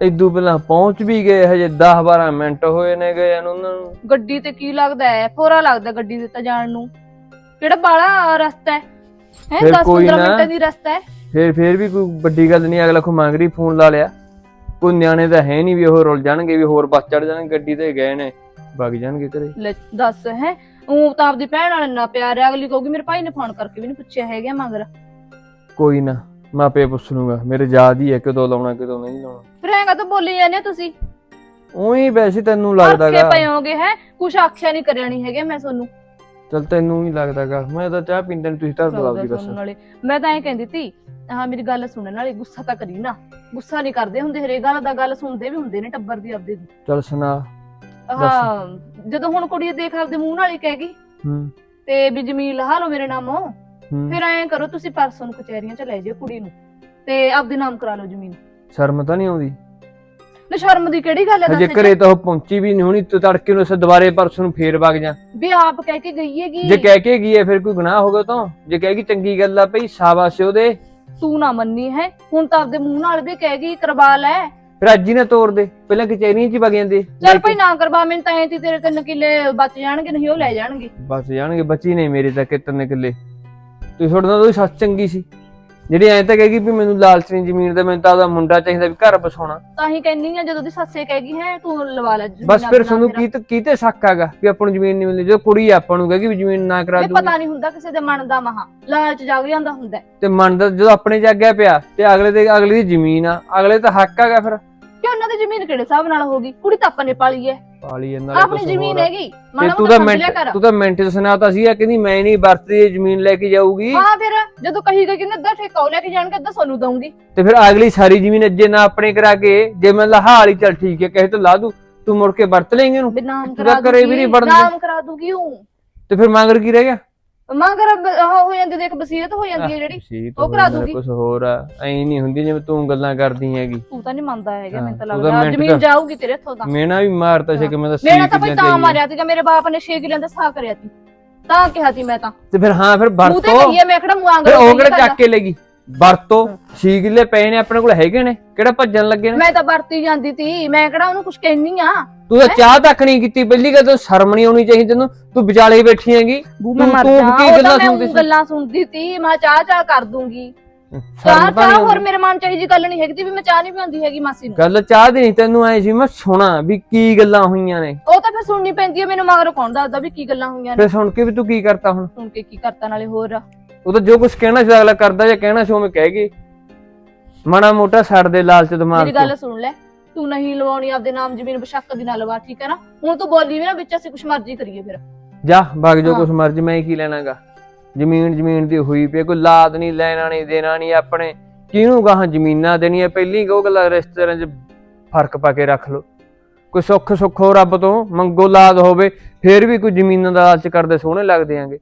ਇਦੋਂ ਪਹਿਲਾਂ ਪਹੁੰਚ ਵੀ ਗਏ ਹਜੇ 10 12 ਮਿੰਟ ਹੋਏ ਨੇ ਗਏ ਨੂੰ ਉਹਨਾਂ ਨੂੰ। ਗੱਡੀ ਤੇ ਕੀ ਲੱਗਦਾ ਹੈ? ਫੋਰਾ ਲੱਗਦਾ ਗੱਡੀ ਤੇ ਤਾਂ ਜਾਣ ਨੂੰ। ਕਿਹੜਾ ਬਾਲਾ ਰਸਤਾ ਹੈ? ਹੈ ਫਿਰ 10 ਕੋਈ 15 ਨਾ। ਮਿੰਟਾਂ ਦੀ ਰਸਤਾ ਹੈ? ਫੇਰ ਫੇਰ ਵੀ ਕੋਈ ਵੱਡੀ ਗੱਲ ਨਹੀਂ ਅਗਲਾ ਕੋ ਮੰਗਰੀ ਫੋਨ ਲਾ ਲਿਆ। ਕੋਈ ਨਿਆਣੇ ਤਾਂ ਹੈ ਨਹੀਂ ਵੀ ਉਹ ਰੁੱਲ ਜਾਣਗੇ ਵੀ ਹੋਰ ਬੱਸ ਚੜ ਜਾਣਗੇ ਗੱਡੀ ਤੇ ਗਏ ਨੇ ਵਗ ਜਾਣਗੇ ਘਰੇ। ਲੈ ਦੱਸ ਹੈ ਉਹ ਤਾਂ ਆਪਦੀ ਭੈਣ ਨਾਲ ਇੰਨਾ ਪਿਆਰ ਹੈ ਅਗਲੀ ਕਹੂਗੀ ਮੇਰੇ ਭਾਈ ਨੇ ਫੋਨ ਕਰਕੇ ਵੀ ਨਹੀਂ ਪੁੱਛਿਆ ਹੈਗਾ ਮਗਰ। ਕੋਈ ਨਾ। ਮੈਂ ਆਪੇ ਪੁੱਛ ਲੂੰਗਾ ਮੇਰੇ ਯਾਦ ਹੀ ਹੈ ਕਦੋਂ ਲਾਉਣਾ ਕਦੋਂ ਨਹੀਂ ਲਾਉਣਾ। ਫਿਰ ਐਂਗਾ ਤਾਂ ਬੋਲੀ ਜਾਂਦੇ ਹੋ ਤੁਸੀਂ? ਉਹੀ ਵੈਸੇ ਤੈਨੂੰ ਆਖੇ ਲੱਗਦਾਗਾ ਪਏ ਹੋਗੇ ਹੈ? ਕੁਛ ਆਖਿਆ ਨਹੀਂ ਕਰਿਆ ਨਹੀਂ ਹੈਗਾ ਮੈਂ ਤੁਹਾਨੂੰ। ਚਲ ਤੈਨੂੰ ਹੀ ਲੱਗਦਾਗਾ ਮੈਂ ਤਾਂ ਚਾਹ ਪੀਂਦਾ ਨਹੀਂ ਤੁਸੀਂ ਤਾਂ ਬੁਲਾਉਗੀ ਬਸ। ਸੁਣਨ ਵਾਲੇ। ਮੈਂ ਤਾਂ ਐਂ ਕਹਿੰਦੀ ਤੀ ਹਾਂ ਮੇਰੀ ਗੱਲ ਸੁਣਨ ਵਾਲੇ ਗੁੱਸਾ ਤਾਂ ਕਰੀ ਨਾ। ਗੁੱਸਾ ਨਹੀਂ ਕਰਦੇ ਹੁੰਦੇ ਹਰੇ ਗੱਲ ਦਾ ਗੱਲ ਸੁਣਦੇ ਵੀ ਹੁੰਦੇ ਨੇ ਟੱਬਰ ਦੀ ਆਪਦੇ ਦੀ। ਚਲ ਸੁਣਾ ਹਾਂ ਜਦੋਂ ਹੁਣ ਕੁੜੀ ਦੇਖ ਆਪਦੇ ਮੂੰਹ ਨਾਲ ਹੀ ਕਹਿ ਗਈ ਹੂੰ। ਤੇ ਵੀ ਜ਼ਮੀਨ ਲਹਾ ਲਓ ਮੇਰੇ ਨਾਮੋਂ। ਫਿਰ ਐਂ ਕਰੋ ਤੁਸੀਂ ਪਰਸੋਂ ਨੂੰ ਕਚਹਿਰੀਆਂ ਚ ਲੈ ਜਾਓ ਕੁੜੀ ਨੂੰ ਤੇ ਆਪਦੇ ਨਾਮ ਕਰਾ ਲਓ ਜ਼ਮੀਨ। ਸ਼ਰਮ ਤਾਂ ਨਹੀਂ ਆਉਂਦੀ? ਨਾ ਸ਼ਰਮ ਦੀ ਕਿਹੜੀ ਗੱਲ ਹੈ ਹਜੇ ਘਰੇ ਤਾਂ ਉਹ ਪਹੁੰਚੀ ਵੀ ਨਹੀਂ ਹੋਣੀ ਤੂੰ ਤੜਕੇ ਨੂੰ ਸੇ ਦੁਬਾਰੇ ਪਰਸੋਂ ਨੂੰ ਫੇਰ ਵਗ ਜਾ। ਵੀ ਆਪ ਕਹਿ ਕੇ ਗਈ ਹੈਗੀ। ਜੇ ਕਹਿ ਕੇ ਗਈ ਹੈ ਫਿਰ ਕੋਈ ਗੁਨਾਹ ਹੋ ਗਿਆ ਤਾਂ? ਜੇ ਕਹੇਗੀ ਚੰਗੀ ਗੱਲ ਆ ਭਈ ਸ਼ਾਬਾਸ਼ ਉਹਦੇ। ਤੂੰ ਨਾ ਮੰਨੀ ਹੈ ਹੁਣ ਤਾਂ ਆਪਦੇ ਮੂੰਹ ਨਾਲ ਵੀ ਕਹਿ ਗਈ ਕਰਵਾ ਲੈ। ਫਿਰ ਅੱਜ ਹੀ ਨਾ ਤੋੜ ਦੇ ਪਹਿਲਾਂ ਕਚਹਿਰੀਆਂ 'ਚ ਹੀ ਵਗ ਜਾਂਦੇ। ਚੱਲ ਭਾਈ ਨਾ ਕਰਵਾ ਮੈਨੂੰ ਤਾਂ ਐਂ ਤੀ ਤੇਰੇ ਤਿੰਨ ਕਿੱਲੇ ਬਚ ਜਾਣਗੇ ਨਹੀਂ ਉਹ ਲੈ ਜਾਣਗੇ। ਬਸ ਜਾਣਗੇ ਬੱਚੀ ਨਹੀਂ ਮੇਰੇ ਤਾਂ ਕਿਤਨੇ ਕਿੱਲੇ। ਤੁਸੀਂ ਤੁਹਾਡੇ ਨਾਲ ਉਹਦੀ ਸੱਸ ਚੰਗੀ ਸੀ। ਜਿਹੜੀ ਐਂ ਤਾਂ ਕਹੇਗੀ ਵੀ ਮੈਨੂੰ ਲਾਲਚ ਨਹੀਂ ਜ਼ਮੀਨ ਦਾ ਮੈਨੂੰ ਤਾਂ ਉਹਦਾ ਮੁੰਡਾ ਚਾਹੀਦਾ ਵੀ ਘਰ ਬਸਾਉਣਾ ਤਾਂ ਹੀ ਕਹਿੰਨੀ ਆ ਜਦੋਂ ਦੀ ਸੱਸੇ ਕਹੇਗੀ ਹੈ ਤੂੰ ਲਵਾ ਲੈ ਜ਼ਮੀਨ ਬਸ ਫਿਰ ਆਪਣਾ ਤੁਹਾਨੂੰ। ਕੀ ਤੇ ਕੀਤੇ ਸ਼ੱਕ ਆਗਾ ਵੀ ਆਪਾਂ ਨੂੰ ਜ਼ਮੀਨ ਨਹੀਂ ਮਿਲਦੀ ਜੋ ਕੁੜੀ ਆਪਾਂ ਨੂੰ ਕਹੇਗੀ ਵੀ ਜ਼ਮੀਨ ਨਾ ਕਰਾ ਦੂਗੀ। ਪਤਾ ਨਹੀਂ ਹੁੰਦਾ ਕਿਸੇ ਦੇ ਮਨ ਦਾ ਮਹਾ। ਲਾਲਚ ਜਾਗ ਜਾਂਦਾ ਹੁੰਦਾ। ਹੈ। ਤੇ ਮਨ ਦਾ ਜਦੋਂ ਆਪਣੇ ਜਾਗਿਆ ਪਿਆ ਤੇ ਅਗਲੇ ਦੇ ਅਗਲੇ ਦੀ ਜ਼ਮੀਨ ਆ। ਅਗਲੇ ਤਾਂ ਹੱਕ ਆਗਾ ਫਿਰ। ਕਿ ਉਹਨਾਂ ਦੀ ਜ਼ਮੀਨ ਕਿਹੜੇ ਹਿਸਾਬ ਨਾਲ ਹੋਗੀ ਕੁੜੀ ਤਾਂ ਆਪਾਂ ਨੇ ਪਾਲੀ ਹੈ ਪਾਲੀ ਇਹਨਾਂ ਆਪਣੀ ਜ਼ਮੀਨ ਹੈਗੀ। ਤੇ ਮਾੜਾ ਤੂੰ ਤਾਂ ਮਿੰਟ ਤੂੰ ਤਾਂ ਮਿੰਟ ਸੁਣਾਤਾ ਸੀਗਾ ਕਹਿੰਦੀ ਮੈਂ ਨਹੀਂ ਵਰਤਦੀ ਇਹ ਜ਼ਮੀਨ ਲੈ ਕੇ ਜਾਊਗੀ। ਹਾਂ ਫਿਰ ਜਦੋਂ ਕਹੀ ਗਈ ਕਿ ਅੱਧਾ ਠੇਕਾ ਉਹ ਲੈ ਕੇ ਜਾਣਗੇ ਅੱਧਾ ਸਾਨੂੰ ਦਊਂਗੀ। ਤੇ ਫਿਰ ਅਗਲੀ ਸਾਰੀ ਜ਼ਮੀਨ ਅੱਜੇ ਨਾ ਆਪਣੇ ਕਰਾ ਕੇ ਜੇ ਮੈਂ ਲਹਾ ਵਾਲੀ ਚੱਲ ਠੀਕ ਹੈ ਕਹੇ ਤਾਂ ਲਾ ਦੂ ਤੂੰ ਮੁੜ ਕੇ ਵਰਤ ਲੇਂਗੇ ਉਹਨੂੰ। ਵੀ ਨਾਮ ਤੂੰ ਕਰਾ ਦੂਗੀ। ਨਾਮ ਕਰਾ ਦੂਗੀ ਉਹ। ਤੇ ਫਿਰ ਮੰਗਰ ਕੀ ਰਹਿ ਗਿਆ? ਮਗਰ ਉਹ ਹੋ ਜਾਂਦੀ ਦੇਖ ਬਸੀਅਤ ਹੋ ਜਾਂਦੀ ਹੈ ਜਿਹੜੀ ਉਹ ਕਰਾ ਦੂਗੀ। ਕੁਝ ਹੋਰ ਆ। ਐਂ ਨਹੀਂ ਹੁੰਦੀ ਜਿਵੇਂ ਤੂੰ ਗੱਲਾਂ ਕਰਦੀ ਹੈਗੀ। ਤੂੰ ਤਾਂ ਨਹੀਂ ਮੰਨਦਾ ਹੈਗਾ ਮੈਨੂੰ ਤਾਂ ਤੂੰ ਤਾਂ ਲੱਗਦਾ ਜ਼ਮੀਨ ਜਾਊਗੀ ਤੇਰੇ ਹੱਥੋਂ ਤਾਂ। ਮੇਣਾ ਵੀ ਮਾਰਤਾ ਸੀ ਕਿ ਮੈਂ ਤਾਂ ਮੇਰਾ ਸੀ ਤਾਂ ਬਈ ਕਿੱਦਾਂ ਤਾਂ। ਮਾਰਿਆ ਸੀਗਾ ਮੇਰੇ ਬਾਪ ਨੇ 6 ਕਿਲਿਆਂ ਦਾ ਸਾਹ ਕਰਿਆ ਸੀ। ਤਾਂ ਕਿਹਾ ਸੀ ਮੈਂ ਤਾਂ। ਤੇ ਫਿਰ ਹਾਂ ਫਿਰ ਮੂੰਹ ਤੇ ਵਰਤੋ। ਕਹੀਏ ਮੈਂ ਕਿਹੜਾ ਮੁਆਂਗ ਫਿਰ ਉਹ ਕਿਹੜਾ ਚੱਕ ਕੇ ਲੈਗੀ ਵਰਤੋ। 6 ਕਿੱਲੇ ਪਏ ਨੇ ਆਪਣੇ ਕੋਲ ਹੈਗੇ ਨੇ। ਕਿਹੜਾ ਭੱਜਣ ਲੱਗੇ ਨੇ? ਮੈਂ ਤਾਂ ਵਰਤੀ ਜਾਂਦੀ ਸੀ ਮੈਂ ਕਿਹੜਾ ਉਹਨੂੰ ਕੁਝ ਕਹਿਨੀ ਆ? ਤੂੰ ਤਾਂ ਚਾਹ ਤੱਕ ਨਹੀਂ ਕੀਤੀ ਪਹਿਲੀ ਗੱਲ ਤਾਂ ਸ਼ਰਮ ਨਹੀਂ ਆਉਣੀ ਚਾਹੀਦੀ ਤੈਨੂੰ ਤੂੰ ਵਿਚਾਲੇ ਬੈਠੀ ਹੈਗੀ ਮੈਂ ਤੂੰ- ਮਰ ਤੂੰ ਜਾ ਕੀ ਉਹ ਗੱਲਾਂ ਤਾਂ ਮੈਂ ਸੁਣਦੀ ਊਂ ਸੀ? ਗੱਲਾਂ ਸੁਣਦੀ ਸੀ ਮੈਂ ਚਾਹ ਚਾਹ ਕਰ ਦੂੰਗੀ। ਚਾਹ ਸ਼ਰਮ ਤਾਂ ਚਾਹ ਨਹੀਂ ਹੋਰ ਆਉਂਦੀ। ਮੇਰੇ ਮਨ ਚ ਇਹੀ ਗੱਲ ਨਹੀਂ ਹੈਗੀ ਤੀ ਵੀ ਮੈਂ ਚਾਹ ਨਹੀਂ ਪੀਂਦੀ ਹੈਗੀ ਮਾਸੀ ਨੂੰ। ਗੱਲ ਚਾਹ ਦੀ ਨਹੀਂ ਤੈਨੂੰ ਐ ਸੀ ਮੈਂ ਸੁਣਾ ਵੀ ਕੀ ਗੱਲਾਂ ਹੋਈਆਂ ਨੇ। ਉਹ ਤਾਂ ਫਿਰ ਸੁਣਨੀ ਪੈਂਦੀ ਹੈ ਮੈਨੂੰ ਮਗਰ ਕੌਣ ਦੱਸਦਾ ਵੀ ਕੀ ਗੱਲਾਂ ਹੋਈਆਂ ਨੇ। ਫਿਰ ਸੁਣ ਕੇ ਵੀ ਤੂੰ ਕੀ ਕਰਤਾ ਹੁਣ? ਸੁਣ ਕੇ ਕੀ ਕਰਤਾ ਨਾਲੇ ਹੋਰ? ਉਹ ਤਾਂ ਜੋ ਕੁਝ ਕਹਿਣਾ ਸੀ ਅਗਲਾ ਕਰਦਾ ਜਾਂ ਕਹਿਣਾ ਸੀ ਉਵੇਂ ਕਹਿ ਗਈ। ਮਾੜਾ ਮੋਟਾ ਛੱਡ ਦੇ ਲਾਲਚ ਦਿਮਾਗ ਮੇਰੀ ਤੋਂ ਗੱਲ ਸੁਣ ਲੈ ਤੂੰ ਨਹੀਂ ਲਵਾਉਣੀ ਆਪਦੇ ਨਾਮ ਜ਼ਮੀਨ ਬਸ਼ੱਕ ਦੀ ਨਾ ਲਵਾ ਠੀਕ ਹੈ ਨਾ? ਹੁਣ ਤੂੰ ਬੋਲੀ ਵੀ ਨਾ ਵਿੱਚ ਅਸੀਂ ਕੁਛ ਮਰਜ਼ੀ ਕਰੀਏ ਫਿਰ। ਜਾ ਵਗ ਜੋ। ਕੁਛ ਮਰਜ਼ੀ ਮੈਂ ਕੀ ਲੈਣਾਗਾ? ਜ਼ਮੀਨ ਜ਼ਮੀਨ ਦੀ ਹੋਈ ਪਈ ਕੋਈ ਲਾਦ ਨਹੀਂ ਲੈਣਾ ਨਹੀਂ ਦੇਣਾ ਨਹੀਂ ਆਪਣੇ ਕਿਹਨੂੰ ਗਾਹਾਂ ਜ਼ਮੀਨਾਂ ਦੇਣੀਆਂ? ਪਹਿਲੀ ਕਹੋ ਗੱਲਾਂ ਰਿਸ਼ਤੇਦਾਰਾਂ 'ਚ ਫ਼ਰਕ ਪਾ ਕੇ ਰੱਖ ਲੋ ਕੋਈ ਸੁੱਖ ਸੁੱਖ ਰੱਬ ਤੋਂ ਮੰਗੋ ਲਾਦ ਹੋਵੇ ਫੇਰ ਵੀ ਕੋਈ ਜ਼ਮੀਨਾਂ ਦਾ ਲਾਲਚ ਕਰਦੇ ਸੋਹਣੇ ਲੱਗਦੇ ਆਂਗੇ।